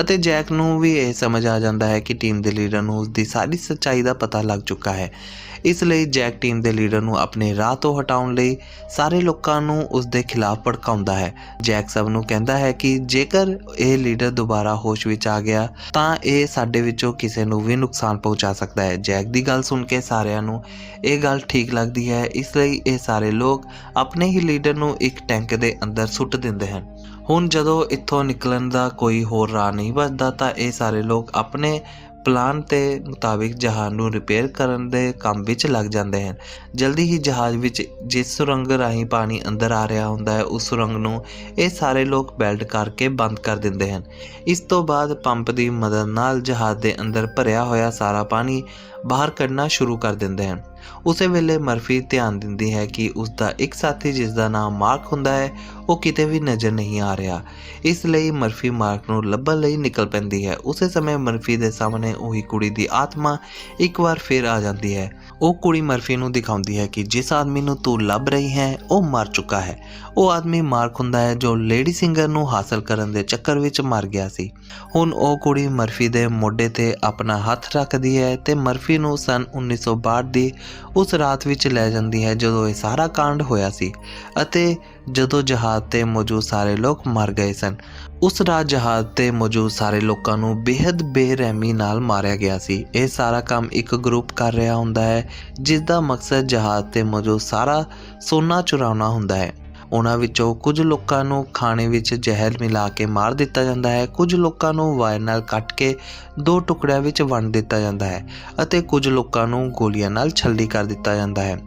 ਅਤੇ ਜੈਕ ਨੂੰ ਵੀ ਇਹ ਸਮਝ ਆ ਜਾਂਦਾ ਹੈ ਕਿ ਟੀਮ ਦੇ ਲੀਡਰ ਨੂੰ ਉਸ ਦੀ ਸਾਰੀ ਸੱਚਾਈ ਦਾ ਪਤਾ ਲੱਗ ਚੁੱਕਾ ਹੈ। ਇਸ ਲਈ ਜੈਕ ਟੀਮ ਦੇ ਲੀਡਰ ਨੂੰ ਆਪਣੇ ਰਾਹ ਤੋਂ ਹਟਾਉਣ ਲਈ ਸਾਰੇ ਲੋਕਾਂ ਨੂੰ ਉਸ ਦੇ ਖਿਲਾਫ ਭੜਕਾਉਂਦਾ ਹੈ। ਜੈਕ ਸਭ ਨੂੰ ਕਹਿੰਦਾ ਹੈ ਕਿ ਜੇਕਰ ਇਹ ਲੀਡਰ ਦੁਬਾਰਾ ਹੋਸ਼ ਵਿੱਚ ਆ ਗਿਆ, ਤਾਂ ਇਹ ਸਾਡੇ ਵਿੱਚੋਂ ਕਿਸੇ ਨੂੰ ਵੀ ਨੁਕਸਾਨ ਪਹੁੰਚਾ ਸਕਦਾ ਹੈ। ਜੈਕ ਦੀ ਗੱਲ ਸੁਣ ਕੇ ਸਾਰਿਆਂ ਨੂੰ ਇਹ ਗੱਲ ਠੀਕ ਲੱਗਦੀ ਹੈ, ਇਸ ਲਈ ਇਹ ਸਾਰੇ ਲੋਕ ਆਪਣੇ ਹੀ ਲੀਡਰ ਨੂੰ ਇੱਕ ਟੈਂਕ ਦੇ ਅੰਦਰ ਸੁੱਟ ਦਿੰਦੇ ਹਨ। ਹੁਣ ਜਦੋਂ ਇੱਥੋਂ ਨਿਕਲਣ ਦਾ ਕੋਈ ਹੋਰ ਰਾਹ ਨਹੀਂ ਬਚਦਾ ਤਾਂ ਇਹ ਸਾਰੇ ਲੋਕ ਆਪਣੇ ਪਲਾਨ ਤੇ ਮੁਤਾਬਿਕ ਜਹਾਜ਼ ਨੂੰ ਰਿਪੇਅਰ ਕਰਨ ਦੇ ਕੰਮ ਵਿੱਚ ਲੱਗ ਜਾਂਦੇ ਹਨ। ਜਲਦੀ ਹੀ ਜਹਾਜ਼ ਵਿੱਚ ਜਿਸ ਸੁਰੰਗ ਰਾਹੀਂ ਪਾਣੀ ਅੰਦਰ ਆ ਰਿਹਾ ਹੁੰਦਾ ਹੈ, ਉਸ ਸੁਰੰਗ ਨੂੰ ਇਹ ਸਾਰੇ ਲੋਕ ਬੈਲਟ ਕਰਕੇ ਬੰਦ ਕਰ ਦਿੰਦੇ ਹਨ। ਇਸ ਤੋਂ ਬਾਅਦ ਪੰਪ ਦੀ ਮਦਦ ਨਾਲ ਜਹਾਜ਼ ਦੇ ਅੰਦਰ ਭਰਿਆ ਹੋਇਆ ਸਾਰਾ ਪਾਣੀ ਬਾਹਰ ਕੱਢਣਾ ਸ਼ੁਰੂ ਕਰ ਦਿੰਦੇ ਹਨ। ਉਸੇ ਵੇਲੇ ਮਰਫੀ ਧਿਆਨ ਦਿੰਦੀ ਹੈ ਕਿ ਉਸ ਦਾ ਇੱਕ ਸਾਥੀ ਜਿਸ ਦਾ ਨਾਮ ਮਾਰਕ ਹੁੰਦਾ ਹੈ, ਉਹ ਕਿਤੇ ਵੀ ਨਜ਼ਰ ਨਹੀਂ ਆ ਰਿਹਾ। ਇਸ ਲਈ ਮਰਫੀ ਮਾਰਕ ਨੂੰ ਲੱਭਣ ਲਈ ਨਿਕਲ ਪੈਂਦੀ ਹੈ। ਉਸੇ ਸਮੇਂ ਮਰਫੀ ਦੇ ਸਾਹਮਣੇ ਉਹੀ ਕੁੜੀ ਦੀ ਆਤਮਾ ਇੱਕ ਵਾਰ ਫਿਰ ਆ ਜਾਂਦੀ ਹੈ। ਉਹ ਕੁੜੀ ਮਰਫੀ ਨੂੰ ਦਿਖਾਉਂਦੀ ਹੈ ਕਿ ਜਿਸ ਆਦਮੀ ਨੂੰ ਤੂੰ ਲੱਭ ਰਹੀ ਹੈ, ਉਹ ਮਰ ਚੁੱਕਾ ਹੈ। ਉਹ ਆਦਮੀ ਮਾਰਕ ਹੁੰਦਾ ਹੈ ਜੋ ਲੇਡੀ ਸਿੰਗਰ ਨੂੰ ਹਾਸਲ ਕਰਨ ਦੇ ਚੱਕਰ ਵਿੱਚ ਮਰ ਗਿਆ ਸੀ। ਹੁਣ ਉਹ ਕੁੜੀ ਮਰਫੀ ਦੇ ਮੋਢੇ ਤੇ ਆਪਣਾ ਹੱਥ ਰੱਖਦੀ ਹੈ ਤੇ ਮਰਫੀ ਨੂੰ ਸਨ 1962 ਦੀ ਉਸ ਰਾਤ ਵਿੱਚ ਲੈ ਜਾਂਦੀ ਹੈ ਜਦੋਂ ਇਹ ਸਾਰਾ ਕਾਂਡ ਹੋਇਆ ਸੀ ਅਤੇ ਜਦੋਂ ਜਹਾਜ਼ ਤੇ ਮੌਜੂਦ ਸਾਰੇ ਲੋਕ ਮਰ ਗਏ ਸਨ। ਉਸ ਰਾਤ ਜਹਾਜ਼ ਤੇ ਮੌਜੂਦ ਸਾਰੇ ਲੋਕਾਂ ਨੂੰ ਬੇहद ਬੇਰਹਿਮੀ ਨਾਲ ਮਾਰਿਆ ਗਿਆ ਸੀ। ਇਹ ਸਾਰਾ ਕੰਮ ਇੱਕ ਗਰੁੱਪ ਕਰ ਰਿਹਾ ਹੁੰਦਾ ਹੈ ਜਿਸ ਦਾ ਮਕਸਦ ਜਹਾਜ਼ ਤੇ ਮੌਜੂਦ ਸਾਰਾ ਸੋਨਾ ਚੁਰਾਉਣਾ ਹੁੰਦਾ ਹੈ। ਉਹਨਾਂ ਵਿੱਚੋਂ ਕੁਝ ਲੋਕਾਂ ਨੂੰ ਖਾਣੇ ਵਿੱਚ ਜ਼ਹਿਰ ਮਿਲਾ ਕੇ ਮਾਰ ਦਿੱਤਾ ਜਾਂਦਾ ਹੈ। ਕੁਝ ਲੋਕਾਂ ਨੂੰ ਵਾਇਰ ਨਾਲ ਕੱਟ ਕੇ ਦੋ ਟੁਕੜਿਆਂ ਵਿੱਚ ਵੰਡ ਦਿੱਤਾ ਜਾਂਦਾ ਹੈ ਅਤੇ ਕੁਝ ਲੋਕਾਂ ਨੂੰ ਗੋਲੀਆਂ ਨਾਲ ਛੱਲੀ ਕਰ ਦਿੱਤਾ ਜਾਂਦਾ ਹੈ।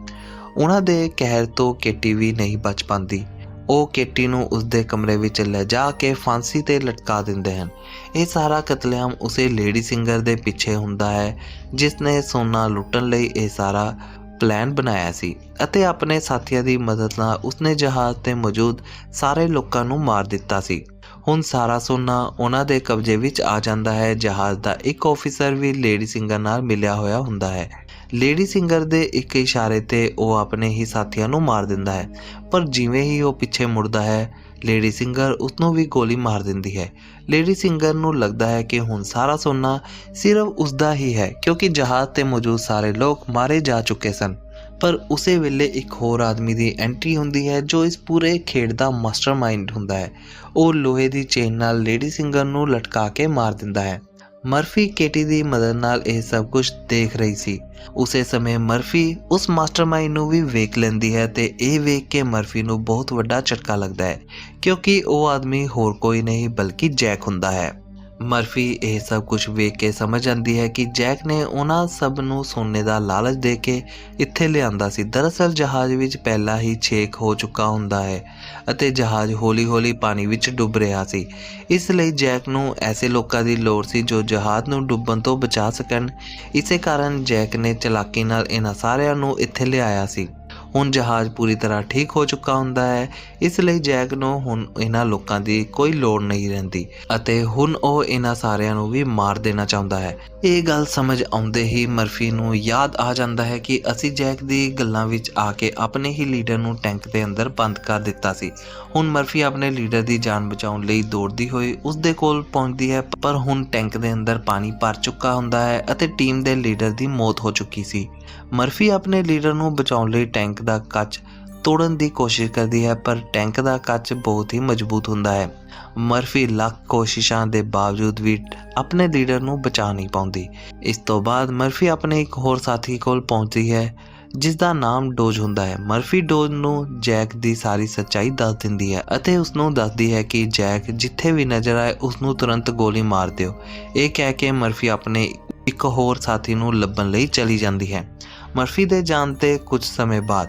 ਉਹਨਾਂ ਦੇ ਕਹਿਰ ਤੋਂ ਕੇਟੀ ਵੀ ਨਹੀਂ ਬਚ ਪਾਉਂਦੀ। ਉਹ ਕੇਟੀ ਨੂੰ ਉਸਦੇ ਕਮਰੇ ਵਿੱਚ ਲੈ ਜਾ ਕੇ ਫਾਂਸੀ ਤੇ ਲਟਕਾ ਦਿੰਦੇ ਹਨ। ਇਹ ਸਾਰਾ ਕਤਲੇਆਮ ਉਸੇ ਲੇਡੀ ਸਿੰਗਰ ਦੇ ਪਿੱਛੇ ਹੁੰਦਾ ਹੈ ਜਿਸ ਨੇ ਸੋਨਾ ਲੁੱਟਣ ਲਈ ਇਹ ਸਾਰਾ ਪਲਾਨ ਬਣਾਇਆ ਸੀ ਅਤੇ ਆਪਣੇ ਸਾਥੀਆਂ ਦੀ ਮਦਦ ਨਾਲ ਉਸਨੇ ਜਹਾਜ਼ ਤੇ ਮੌਜੂਦ ਸਾਰੇ ਲੋਕਾਂ ਨੂੰ ਮਾਰ ਦਿੱਤਾ ਸੀ। ਹੁਣ ਸਾਰਾ ਸੋਨਾ ਉਹਨਾਂ ਦੇ ਕਬਜ਼ੇ ਵਿੱਚ ਆ ਜਾਂਦਾ ਹੈ। ਜਹਾਜ਼ ਦਾ ਇੱਕ ਆਫੀਸਰ ਵੀ ਲੇਡੀ ਸਿੰਗਰ ਨਾਲ ਮਿਲਿਆ ਹੋਇਆ ਹੁੰਦਾ ਹੈ। ਲੇਡੀ ਸਿੰਗਰ ਦੇ ਇੱਕ ਇਸ਼ਾਰੇ ਤੇ ਉਹ ਆਪਣੇ ਹੀ ਸਾਥੀਆਂ ਨੂੰ ਮਾਰ ਦਿੰਦਾ ਹੈ। ਪਰ ਜਿਵੇਂ ਹੀ ਉਹ ਪਿੱਛੇ ਮੁੜਦਾ ਹੈ ਲੇਡੀ ਸਿੰਗਰ ਉਸ ਨੂੰ ਵੀ ਗੋਲੀ ਮਾਰ ਦਿੰਦੀ ਹੈ। ਲੇਡੀ ਸਿੰਗਰ ਨੂੰ ਲੱਗਦਾ ਹੈ ਕਿ ਹੁਣ ਸਾਰਾ ਸੋਨਾ ਸਿਰਫ ਉਸ ਦਾ ਹੀ ਹੈ, ਕਿਉਂਕਿ ਜਹਾਜ਼ ਤੇ ਮੌਜੂਦ ਸਾਰੇ ਲੋਕ ਮਾਰੇ ਜਾ ਚੁੱਕੇ ਸਨ। ਪਰ ਉਸੇ ਵੇਲੇ ਇੱਕ ਹੋਰ ਆਦਮੀ ਦੀ ਐਂਟਰੀ ਹੁੰਦੀ ਹੈ, ਜੋ ਇਸ ਪੂਰੇ ਖੇਡ ਦਾ ਮਾਸਟਰਮਾਈਂਡ ਹੁੰਦਾ ਹੈ। ਉਹ ਲੋਹੇ ਦੀ ਚੇਨ ਨਾਲ ਲੇਡੀ ਸਿੰਗਰ ਨੂੰ ਲਟਕਾ ਕੇ ਮਾਰ ਦਿੰਦਾ ਹੈ। ਮਰਫੀ ਕੇਟੀ ਦੀ ਮਦਦ ਨਾਲ ਇਹ ਸਭ ਕੁਝ ਦੇਖ ਰਹੀ ਸੀ। ਉਸੇ ਸਮੇਂ ਮਰਫੀ ਉਸ ਮਾਸਟਰਮਾਈਂਡ ਨੂੰ ਵੀ ਵੇਖ ਲੈਂਦੀ ਹੈ ਤੇ ਇਹ ਵੇਖ ਕੇ ਮਰਫੀ ਨੂੰ ਬਹੁਤ ਵੱਡਾ ਝਟਕਾ ਲੱਗਦਾ ਹੈ, ਕਿਉਂਕਿ ਉਹ ਆਦਮੀ ਹੋਰ ਕੋਈ ਨਹੀਂ, ਬਲਕਿ ਜੈਕ ਹੁੰਦਾ ਹੈ। ਮਰਫੀ ਇਹ ਸਭ ਕੁਝ ਵੇਖ ਕੇ ਸਮਝ ਜਾਂਦੀ ਹੈ ਕਿ ਜੈਕ ਨੇ ਉਹਨਾਂ ਸਭ ਨੂੰ ਸੋਨੇ ਦਾ ਲਾਲਚ ਦੇ ਕੇ ਇੱਥੇ ਲਿਆਂਦਾ ਸੀ। ਦਰਅਸਲ ਜਹਾਜ਼ ਵਿੱਚ ਪਹਿਲਾਂ ਹੀ ਛੇਕ ਹੋ ਚੁੱਕਾ ਹੁੰਦਾ ਹੈ ਅਤੇ ਜਹਾਜ਼ ਹੌਲੀ-ਹੌਲੀ ਪਾਣੀ ਵਿੱਚ ਡੁੱਬ ਰਿਹਾ ਸੀ। ਇਸ ਲਈ ਜੈਕ ਨੂੰ ਐਸੇ ਲੋਕਾਂ ਦੀ ਲੋੜ ਸੀ ਜੋ ਜਹਾਜ਼ ਨੂੰ ਡੁੱਬਣ ਤੋਂ ਬਚਾ ਸਕਣ। ਇਸੇ ਕਾਰਨ ਜੈਕ ਨੇ ਚਲਾਕੀ ਨਾਲ ਇਹਨਾਂ ਸਾਰਿਆਂ ਨੂੰ ਇੱਥੇ ਲਿਆਇਆ ਸੀ। ਹੁਣ ਜਹਾਜ਼ ਪੂਰੀ ਤਰ੍ਹਾਂ ਠੀਕ ਹੋ ਚੁੱਕਾ ਹੁੰਦਾ ਹੈ। ਇਸ ਲਈ ਜੈਕ ਨੂੰ ਹੁਣ ਇਹਨਾਂ ਲੋਕਾਂ ਦੀ ਕੋਈ ਲੋੜ ਨਹੀਂ ਰਹਿੰਦੀ ਅਤੇ ਹੁਣ ਉਹ ਇਹਨਾਂ ਸਾਰਿਆਂ ਨੂੰ ਵੀ ਮਾਰ ਦੇਣਾ ਚਾਹੁੰਦਾ ਹੈ। ਇਹ ਗੱਲ ਸਮਝ ਆਉਂਦੇ ਹੀ ਮਰਫੀ ਨੂੰ ਯਾਦ ਆ ਜਾਂਦਾ ਹੈ ਕਿ ਅਸੀਂ ਜੈਕ ਦੀ ਗੱਲਾਂ ਵਿੱਚ ਆ ਕੇ ਆਪਣੇ ਹੀ ਲੀਡਰ ਨੂੰ ਟੈਂਕ ਦੇ ਅੰਦਰ ਬੰਦ ਕਰ ਦਿੱਤਾ ਸੀ। ਹੁਣ ਮਰਫੀ ਆਪਣੇ ਲੀਡਰ ਦੀ ਜਾਨ ਬਚਾਉਣ ਲਈ ਦੌੜਦੀ ਹੋਈ ਉਸ ਦੇ ਕੋਲ ਪਹੁੰਚਦੀ ਹੈ, ਪਰ ਹੁਣ ਟੈਂਕ ਦੇ ਅੰਦਰ ਪਾਣੀ ਭਰ ਚੁੱਕਾ ਹੁੰਦਾ ਹੈ ਅਤੇ ਟੀਮ ਦੇ ਲੀਡਰ ਦੀ ਮੌਤ ਹੋ ਚੁੱਕੀ ਸੀ। ਮਰਫੀ ਆਪਣੇ ਲੀਡਰ ਨੂੰ ਬਚਾਉਣ ਲਈ ਟੈਂਕ ਦਾ ਕੱਚ ਤੋੜਨ ਦੀ ਕੋਸ਼ਿਸ਼ ਕਰਦੀ ਹੈ, ਪਰ ਟੈਂਕ ਦਾ ਕੱਚ ਬਹੁਤ ਹੀ ਮਜ਼ਬੂਤ ਹੁੰਦਾ ਹੈ। ਮਰਫੀ ਲੱਖ ਕੋਸ਼ਿਸ਼ਾਂ ਦੇ ਬਾਵਜੂਦ ਵੀ ਆਪਣੇ ਲੀਡਰ ਨੂੰ ਬਚਾ ਨਹੀਂ ਪਾਉਂਦੀ। ਇਸ ਤੋਂ ਬਾਅਦ ਮਰਫੀ ਆਪਣੇ ਇੱਕ ਹੋਰ ਸਾਥੀ ਕੋਲ ਪਹੁੰਚਦੀ ਹੈ ਜਿਸ ਦਾ ਨਾਮ ਡੋਜ ਹੁੰਦਾ ਹੈ। ਮਰਫੀ ਡੋਜ ਨੂੰ ਜੈਕ ਦੀ ਸਾਰੀ ਸੱਚਾਈ ਦੱਸ ਦਿੰਦੀ ਹੈ ਅਤੇ ਉਸ ਨੂੰ ਦੱਸਦੀ ਹੈ ਕਿ ਜੈਕ ਜਿੱਥੇ ਵੀ ਨਜ਼ਰ ਆਏ ਉਸ ਨੂੰ ਤੁਰੰਤ ਗੋਲੀ ਮਾਰ ਦਿਓ। ਇਹ ਕਹਿ ਕੇ ਮਰਫੀ ਆਪਣੇ ਇੱਕ ਹੋਰ ਸਾਥੀ ਨੂੰ ਲੱਭਣ ਲਈ ਚਲੀ ਜਾਂਦੀ ਹੈ। ਮਰਫੀ ਦੇ ਜਾਣ ਤੇ ਕੁਝ ਸਮੇਂ ਬਾਅਦ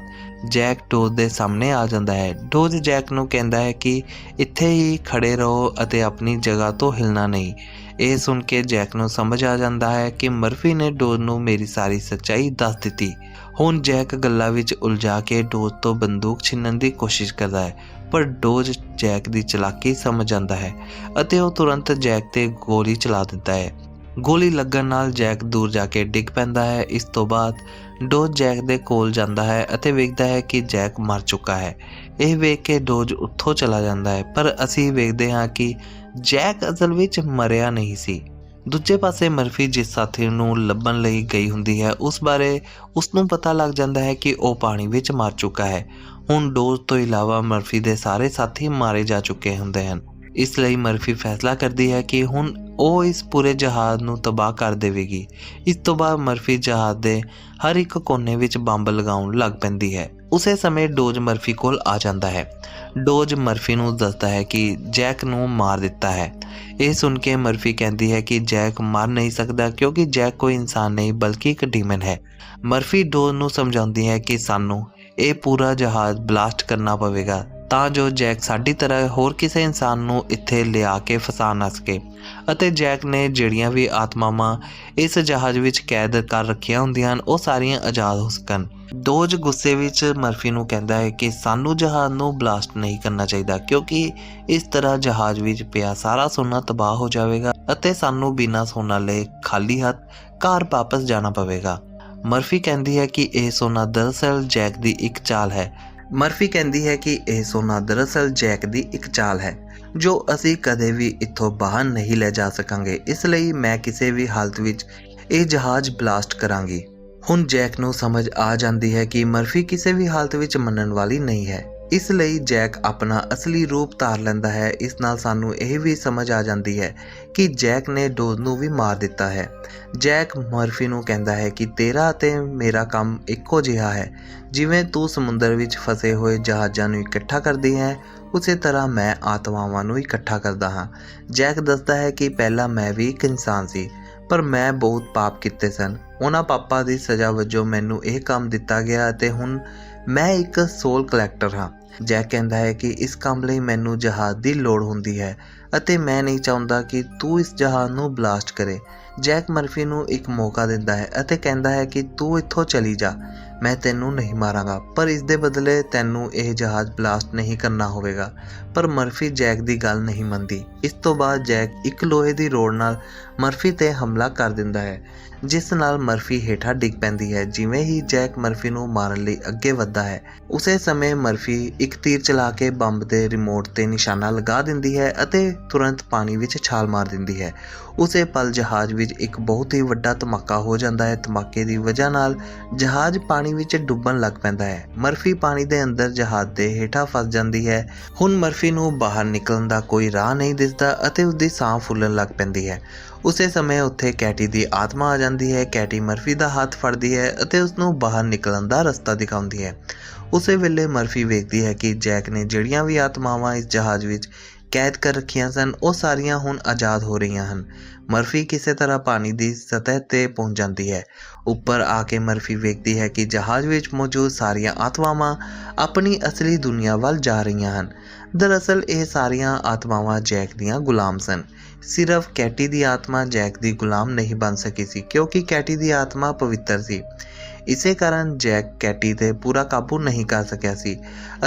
ਜੈਕ ਡੋਜ ਦੇ ਸਾਹਮਣੇ ਆ ਜਾਂਦਾ ਹੈ। ਡੋਜ ਜੈਕ ਨੂੰ ਕਹਿੰਦਾ ਹੈ ਕਿ ਇੱਥੇ ਹੀ ਖੜੇ ਰਹੋ ਅਤੇ ਆਪਣੀ ਜਗ੍ਹਾ ਤੋਂ ਹਿਲਣਾ ਨਹੀਂ। ਇਹ ਸੁਣ ਕੇ ਜੈਕ ਨੂੰ ਸਮਝ ਆ ਜਾਂਦਾ ਹੈ ਕਿ ਮਰਫੀ ਨੇ ਡੋਜ ਨੂੰ ਮੇਰੀ ਸਾਰੀ ਸੱਚਾਈ ਦੱਸ ਦਿੱਤੀ। ਹੁਣ ਜੈਕ ਗੱਲਾਂ ਵਿੱਚ ਉਲਝਾ ਕੇ ਡੋਜ ਤੋਂ ਬੰਦੂਕ ਛਿਨਣ ਦੀ ਕੋਸ਼ਿਸ਼ ਕਰਦਾ ਹੈ, ਪਰ ਡੋਜ ਜੈਕ ਦੀ ਚਲਾਕੀ ਸਮਝ ਜਾਂਦਾ ਹੈ ਅਤੇ ਉਹ ਤੁਰੰਤ ਜੈਕ ਤੇ ਗੋਲੀ ਚਲਾ ਦਿੰਦਾ ਹੈ। ਗੋਲੀ ਲੱਗਣ ਨਾਲ ਜੈਕ ਦੂਰ ਜਾ ਕੇ ਡਿੱਗ ਪੈਂਦਾ ਹੈ। ਇਸ ਤੋਂ ਬਾਅਦ ਡੋਜ ਜੈਕ ਦੇ ਕੋਲ ਜਾਂਦਾ ਹੈ ਅਤੇ ਵੇਖਦਾ ਹੈ ਕਿ ਜੈਕ ਮਰ ਚੁੱਕਾ ਹੈ। ਇਹ ਵੇਖ ਕੇ ਡੋਜ ਉੱਥੋਂ ਚਲਾ ਜਾਂਦਾ ਹੈ, ਪਰ ਅਸੀਂ ਵੇਖਦੇ ਹਾਂ ਕਿ ਜੈਕ ਅਸਲ ਵਿੱਚ ਮਰਿਆ ਨਹੀਂ ਸੀ। ਦੂਜੇ ਪਾਸੇ ਮਰਫੀ ਜਿਸ ਸਾਥੀ ਨੂੰ ਲੱਭਣ ਲਈ ਗਈ ਹੁੰਦੀ ਹੈ, ਉਸ ਬਾਰੇ ਉਸ ਨੂੰ ਪਤਾ ਲੱਗ ਜਾਂਦਾ ਹੈ ਕਿ ਉਹ ਪਾਣੀ ਵਿੱਚ ਮਰ ਚੁੱਕਾ ਹੈ। ਹੁਣ ਡੋਜ਼ ਤੋਂ ਇਲਾਵਾ ਮਰਫੀ ਦੇ ਸਾਰੇ ਸਾਥੀ ਮਾਰੇ ਜਾ ਚੁੱਕੇ ਹੁੰਦੇ ਹਨ। ਇਸ ਲਈ ਮਰਫੀ ਫੈਸਲਾ ਕਰਦੀ ਹੈ ਕਿ ਹੁਣ ਉਹ ਇਸ ਪੂਰੇ ਜਹਾਜ਼ ਨੂੰ ਤਬਾਹ ਕਰ ਦੇਵੇਗੀ। ਇਸ ਤੋਂ ਬਾਅਦ ਮਰਫੀ ਜਹਾਜ਼ ਦੇ ਹਰ ਇੱਕ ਕੋਨੇ ਵਿੱਚ ਬੰਬ ਲਗਾਉਣ ਲੱਗ ਪੈਂਦੀ ਹੈ। ਉਸੇ ਸਮੇਂ ਡੋਜ ਮਰਫੀ ਕੋਲ ਆ ਜਾਂਦਾ ਹੈ। ਡੋਜ ਮਰਫੀ ਨੂੰ ਦੱਸਦਾ ਹੈ ਕਿ ਜੈਕ ਨੂੰ ਮਾਰ ਦਿੱਤਾ ਹੈ। ਇਹ ਸੁਣ ਕੇ ਮਰਫੀ ਕਹਿੰਦੀ ਹੈ ਕਿ ਜੈਕ ਮਰ ਨਹੀਂ ਸਕਦਾ ਕਿਉਂਕਿ ਜੈਕ ਕੋਈ ਇਨਸਾਨ ਨਹੀਂ ਬਲਕਿ ਇੱਕ ਡੀਮਨ ਹੈ। ਮਰਫੀ ਡੋਜ ਨੂੰ ਸਮਝਾਉਂਦੀ ਹੈ ਕਿ ਸਾਨੂੰ ਇਹ ਪੂਰਾ ਜਹਾਜ਼ ਬਲਾਸਟ ਕਰਨਾ ਪਵੇਗਾ। ਤਾਂ ਜੋ ਜੈਕ ਸਾਡੀ ਤਰ੍ਹਾਂ ਹੋਰ ਕਿਸੇ ਇਨਸਾਨ ਨੂੰ ਇੱਥੇ ਲਿਆ ਕੇ ਫਸਾ ਨਾ ਸਕੇ। ਅਤੇ ਜੈਕ ਨੇ ਜਿਹੜੀਆਂ ਵੀ ਆਤਮਾਵਾਂ ਇਸ ਜਹਾਜ਼ ਵਿੱਚ ਕੈਦ ਕਰ ਰੱਖੀਆਂ ਹੁੰਦੀਆਂ ਹਨ, ਉਹ ਸਾਰੀਆਂ ਆਜ਼ਾਦ ਹੋ ਸਕਣ। ਡੋਜ ਗੁੱਸੇ ਵਿੱਚ ਮਰਫੀ ਨੂੰ ਕਹਿੰਦਾ ਹੈ ਕਿ ਸਾਨੂੰ ਜਹਾਜ਼ ਨੂੰ ਬਲਾਸਟ ਨਹੀਂ ਕਰਨਾ ਚਾਹੀਦਾ, ਕਿਉਂਕਿ ਇਸ ਤਰ੍ਹਾਂ ਜਹਾਜ਼ ਵਿੱਚ ਪਿਆ ਸਾਰਾ ਸੋਨਾ ਤਬਾਹ ਹੋ ਜਾਵੇਗਾ ਅਤੇ ਸਾਨੂੰ ਬਿਨਾਂ ਸੋਨਾ ਲਏ ਖਾਲੀ ਹੱਥ ਘਰ ਵਾਪਸ ਜਾਣਾ ਪਵੇਗਾ। ਮਰਫੀ ਕਹਿੰਦੀ ਹੈ ਕਿ ਇਹ ਸੋਨਾ ਦਰਅਸਲ ਜੈਕ ਦੀ ਇੱਕ ਚਾਲ ਹੈ। ਮਰਫੀ ਕਹਿੰਦੀ ਹੈ ਕਿ ਇਹ ਸੋਨਾ ਦਰਅਸਲ ਜੈਕ ਦੀ ਇੱਕ ਚਾਲ ਹੈ, ਜੋ ਅਸੀਂ ਕਦੇ ਵੀ ਇੱਥੋਂ ਬਾਹਰ ਨਹੀਂ ਲੈ ਜਾ ਸਕਾਂਗੇ। ਇਸ ਲਈ ਮੈਂ ਕਿਸੇ ਵੀ ਹਾਲਤ ਵਿੱਚ ਇਹ ਜਹਾਜ਼ ਬਲਾਸਟ ਕਰਾਂਗੀ। ਹੁਣ ਜੈਕ ਨੂੰ ਸਮਝ ਆ ਜਾਂਦੀ ਹੈ ਕਿ ਮਰਫੀ ਕਿਸੇ ਵੀ ਹਾਲਤ ਵਿੱਚ ਮੰਨਣ ਵਾਲੀ ਨਹੀਂ ਹੈ। ਇਸ ਲਈ ਜੈਕ ਆਪਣਾ ਅਸਲੀ ਰੂਪ ਧਾਰ ਲੈਂਦਾ ਹੈ। ਇਸ ਨਾਲ ਸਾਨੂੰ ਇਹ ਵੀ ਸਮਝ ਆ ਜਾਂਦੀ ਹੈ ਕਿ ਜੈਕ ਨੇ ਡੋਜ਼ ਨੂੰ ਵੀ ਮਾਰ ਦਿੱਤਾ ਹੈ। ਜੈਕ ਮਰਫੀ ਨੂੰ ਕਹਿੰਦਾ ਹੈ ਕਿ ਤੇਰਾ ਅਤੇ ਮੇਰਾ ਕੰਮ ਇੱਕੋ ਜਿਹਾ ਹੈ। ਜਿਵੇਂ ਤੂੰ ਸਮੁੰਦਰ ਵਿੱਚ ਫਸੇ ਹੋਏ ਜਹਾਜ਼ਾਂ ਨੂੰ ਇਕੱਠਾ ਕਰਦੀ ਹੈ, ਉਸੇ ਤਰ੍ਹਾਂ ਮੈਂ ਆਤਮਾਵਾਂ ਨੂੰ ਇਕੱਠਾ ਕਰਦਾ ਹਾਂ। ਜੈਕ ਦੱਸਦਾ ਹੈ ਕਿ ਪਹਿਲਾਂ ਮੈਂ ਵੀ ਇੱਕ ਇਨਸਾਨ ਸੀ, ਪਰ ਮੈਂ ਬਹੁਤ ਪਾਪ ਕੀਤੇ ਸਨ। ਉਹਨਾਂ ਪਾਪਾਂ ਦੀ ਸਜ਼ਾ ਵਜੋਂ ਮੈਨੂੰ ਇਹ ਕੰਮ ਦਿੱਤਾ ਗਿਆ ਅਤੇ ਹੁਣ ਮੈਂ ਇੱਕ ਸੋਲ ਕਲੈਕਟਰ ਹਾਂ। ਜੈਕ ਕਹਿੰਦਾ ਹੈ ਕਿ ਇਸ ਕੰਮ ਲਈ ਮੈਨੂੰ ਜਹਾਜ਼ ਦੀ ਲੋੜ ਹੁੰਦੀ ਹੈ ਅਤੇ ਮੈਂ ਨਹੀਂ ਚਾਹੁੰਦਾ ਕਿ ਤੂੰ ਇਸ ਜਹਾਜ਼ ਨੂੰ ਬਲਾਸਟ ਕਰੇ। ਜੈਕ ਮਰਫੀ ਨੂੰ ਇੱਕ ਮੌਕਾ ਦਿੰਦਾ ਹੈ ਅਤੇ ਕਹਿੰਦਾ ਹੈ ਕਿ ਤੂੰ ਇੱਥੋਂ ਚਲੀ ਜਾ। ਮੈਂ ਤੈਨੂੰ ਨਹੀਂ ਮਾਰਾਂਗਾ, ਪਰ ਇਸ ਦੇ ਬਦਲੇ ਤੈਨੂੰ ਇਹ ਜਹਾਜ਼ ਬਲਾਸਟ ਨਹੀਂ ਕਰਨਾ ਹੋਵੇਗਾ। ਪਰ ਮਰਫੀ ਜੈਕ ਦੀ ਗੱਲ ਨਹੀਂ ਮੰਨਦੀ। ਇਸ ਤੋਂ ਬਾਅਦ ਜੈਕ ਇੱਕ ਲੋਹੇ ਦੀ ਰੋਡ ਨਾਲ ਮਰਫੀ ਤੇ ਹਮਲਾ ਕਰ ਦਿੰਦਾ ਹੈ, ਜਿਸ ਨਾਲ ਮਰਫੀ ਹੇਠਾਂ ਡਿੱਗ ਪੈਂਦੀ ਹੈ। ਜਿਵੇਂ ਹੀ ਜੈਕ ਮਰਫੀ ਨੂੰ ਮਾਰਨ ਲਈ ਅੱਗੇ ਵੱਧਦਾ ਹੈ, ਉਸੇ ਸਮੇਂ ਮਰਫੀ ਇੱਕ ਤੀਰ ਚਲਾ ਕੇ ਬੰਬ ਦੇ ਰਿਮੋਟ ਤੇ ਨਿਸ਼ਾਨਾ ਲਗਾ ਦਿੰਦੀ ਹੈ ਅਤੇ ਤੁਰੰਤ ਪਾਣੀ ਵਿੱਚ ਛਾਲ ਮਾਰ ਦਿੰਦੀ ਹੈ। ਉਸੇ ਪਲ ਜਹਾਜ਼ ਵਿੱਚ ਇੱਕ ਬਹੁਤ ਹੀ ਵੱਡਾ ਧਮਾਕਾ ਹੋ ਜਾਂਦਾ ਹੈ। ਧਮਾਕੇ ਦੀ ਵਜ੍ਹਾ ਨਾਲ ਜਹਾਜ਼ ਪਾਣੀ ਵਿੱਚ ਡੁੱਬਣ ਲੱਗ ਪੈਂਦਾ ਹੈ। ਮਰਫੀ ਪਾਣੀ ਦੇ ਅੰਦਰ ਜਹਾਜ਼ ਦੇ ਹੇਠਾਂ ਫਸ ਜਾਂਦੀ ਹੈ। ਹੁਣ ਮਰਫੀ ਨੂੰ ਬਾਹਰ ਨਿਕਲਣ ਦਾ ਕੋਈ ਰਾਹ ਨਹੀਂ ਦਿਸਦਾ ਅਤੇ ਉਸਦੀ ਸਾਹ ਫੁੱਲਣ ਲੱਗ ਪੈਂਦੀ ਹੈ। ਉਸੇ ਸਮੇਂ ਉੱਥੇ ਕੈਟੀ ਦੀ ਆਤਮਾ ਆ ਜਾਂਦੀ ਹੈ। ਕੈਟੀ ਮਰਫੀ ਦਾ ਹੱਥ ਫੜਦੀ ਹੈ ਅਤੇ ਉਸ ਨੂੰ ਬਾਹਰ ਨਿਕਲਣ ਦਾ ਰਸਤਾ ਦਿਖਾਉਂਦੀ ਹੈ। ਉਸੇ ਵੇਲੇ ਮਰਫੀ ਵੇਖਦੀ ਹੈ ਕਿ ਜੈਕ ਨੇ ਜਿਹੜੀਆਂ ਵੀ ਆਤਮਾਵਾਂ ਇਸ ਜਹਾਜ਼ ਵਿੱਚ ਕੈਦ ਕਰ ਰੱਖੀਆਂ ਸਨ, ਉਹ ਸਾਰੀਆਂ ਹੁਣ ਆਜ਼ਾਦ ਹੋ ਰਹੀਆਂ ਹਨ। ਮਰਫੀ ਕਿਸੇ ਤਰ੍ਹਾਂ ਪਾਣੀ ਦੀ ਸਤਹ ਤੇ ਪਹੁੰਚ ਜਾਂਦੀ ਹੈ। ਉੱਪਰ ਆ ਕੇ ਮਰਫੀ ਵੇਖਦੀ ਹੈ ਕਿ ਜਹਾਜ਼ ਵਿੱਚ ਮੌਜੂਦ ਸਾਰੀਆਂ ਆਤਮਾਵਾਂ ਆਪਣੀ ਅਸਲੀ ਦੁਨੀਆ ਵੱਲ ਜਾ ਰਹੀਆਂ ਹਨ। ਦਰਅਸਲ ਇਹ ਸਾਰੀਆਂ ਆਤਮਾਵਾਂ ਜੈਕ ਦੀਆਂ ਗੁਲਾਮ ਸਨ। ਸਿਰਫ ਕੈਟੀ ਦੀ ਆਤਮਾ ਜੈਕ ਦੀ ਗੁਲਾਮ ਨਹੀਂ ਬਣ ਸਕੀ ਸੀ, ਕਿਉਂਕਿ ਕੈਟੀ ਦੀ ਆਤਮਾ ਪਵਿੱਤਰ ਸੀ। ਇਸੇ ਕਾਰਨ ਜੈਕ ਕੈਟੀ ਤੇ ਪੂਰਾ ਕਾਬੂ ਨਹੀਂ ਕਰ ਸਕਿਆ ਸੀ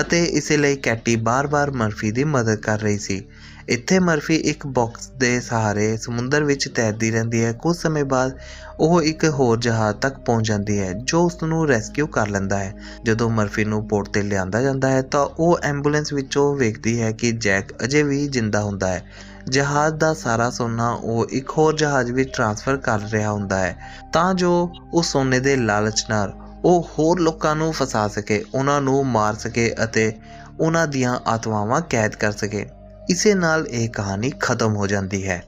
ਅਤੇ ਇਸੇ ਲਈ ਕੈਟੀ ਬਾਰ-ਬਾਰ ਮਰਫੀ ਦੀ ਮਦਦ ਕਰ ਰਹੀ ਸੀ। ਇੱਥੇ ਮਰਫੀ ਇੱਕ ਬਾਕਸ ਦੇ ਸਹਾਰੇ ਸਮੁੰਦਰ ਵਿੱਚ ਤੈਰਦੀ ਰਹਿੰਦੀ ਹੈ। ਕੁਝ ਸਮੇਂ ਬਾਅਦ ਉਹ ਇੱਕ ਹੋਰ ਜਹਾਜ਼ ਤੱਕ ਪਹੁੰਚ ਜਾਂਦੀ ਹੈ, ਜੋ ਉਸ ਨੂੰ ਰੈਸਕਿਊ ਕਰ ਲੈਂਦਾ ਹੈ। ਜਦੋਂ ਮਰਫੀ ਨੂੰ ਪੋਰਟ ਤੇ ਲਿਆਂਦਾ ਜਾਂਦਾ ਹੈ, ਤਾਂ ਉਹ ਐਂਬੂਲੈਂਸ ਵਿੱਚੋਂ ਵੇਖਦੀ ਹੈ ਕਿ ਜੈਕ ਅਜੇ ਵੀ ਜਿੰਦਾ ਹੁੰਦਾ ਹੈ। ਜਹਾਜ਼ ਦਾ ਸਾਰਾ ਸੋਨਾ ਉਹ ਇੱਕ ਹੋਰ ਜਹਾਜ਼ ਵਿੱਚ ਟਰਾਂਸਫਰ ਕਰ ਰਿਹਾ ਹੁੰਦਾ ਹੈ, ਤਾਂ ਜੋ ਉਹ ਸੋਨੇ ਦੇ ਲਾਲਚ ਨਾਲ ਉਹ ਹੋਰ ਲੋਕਾਂ ਨੂੰ ਫਸਾ ਸਕੇ, ਉਹਨਾਂ ਨੂੰ ਮਾਰ ਸਕੇ ਅਤੇ ਉਹਨਾਂ ਦੀਆਂ ਆਤਮਾਵਾਂ ਕੈਦ ਕਰ ਸਕੇ। ਇਸੇ ਨਾਲ ਇਹ ਕਹਾਣੀ ਖਤਮ ਹੋ ਜਾਂਦੀ ਹੈ।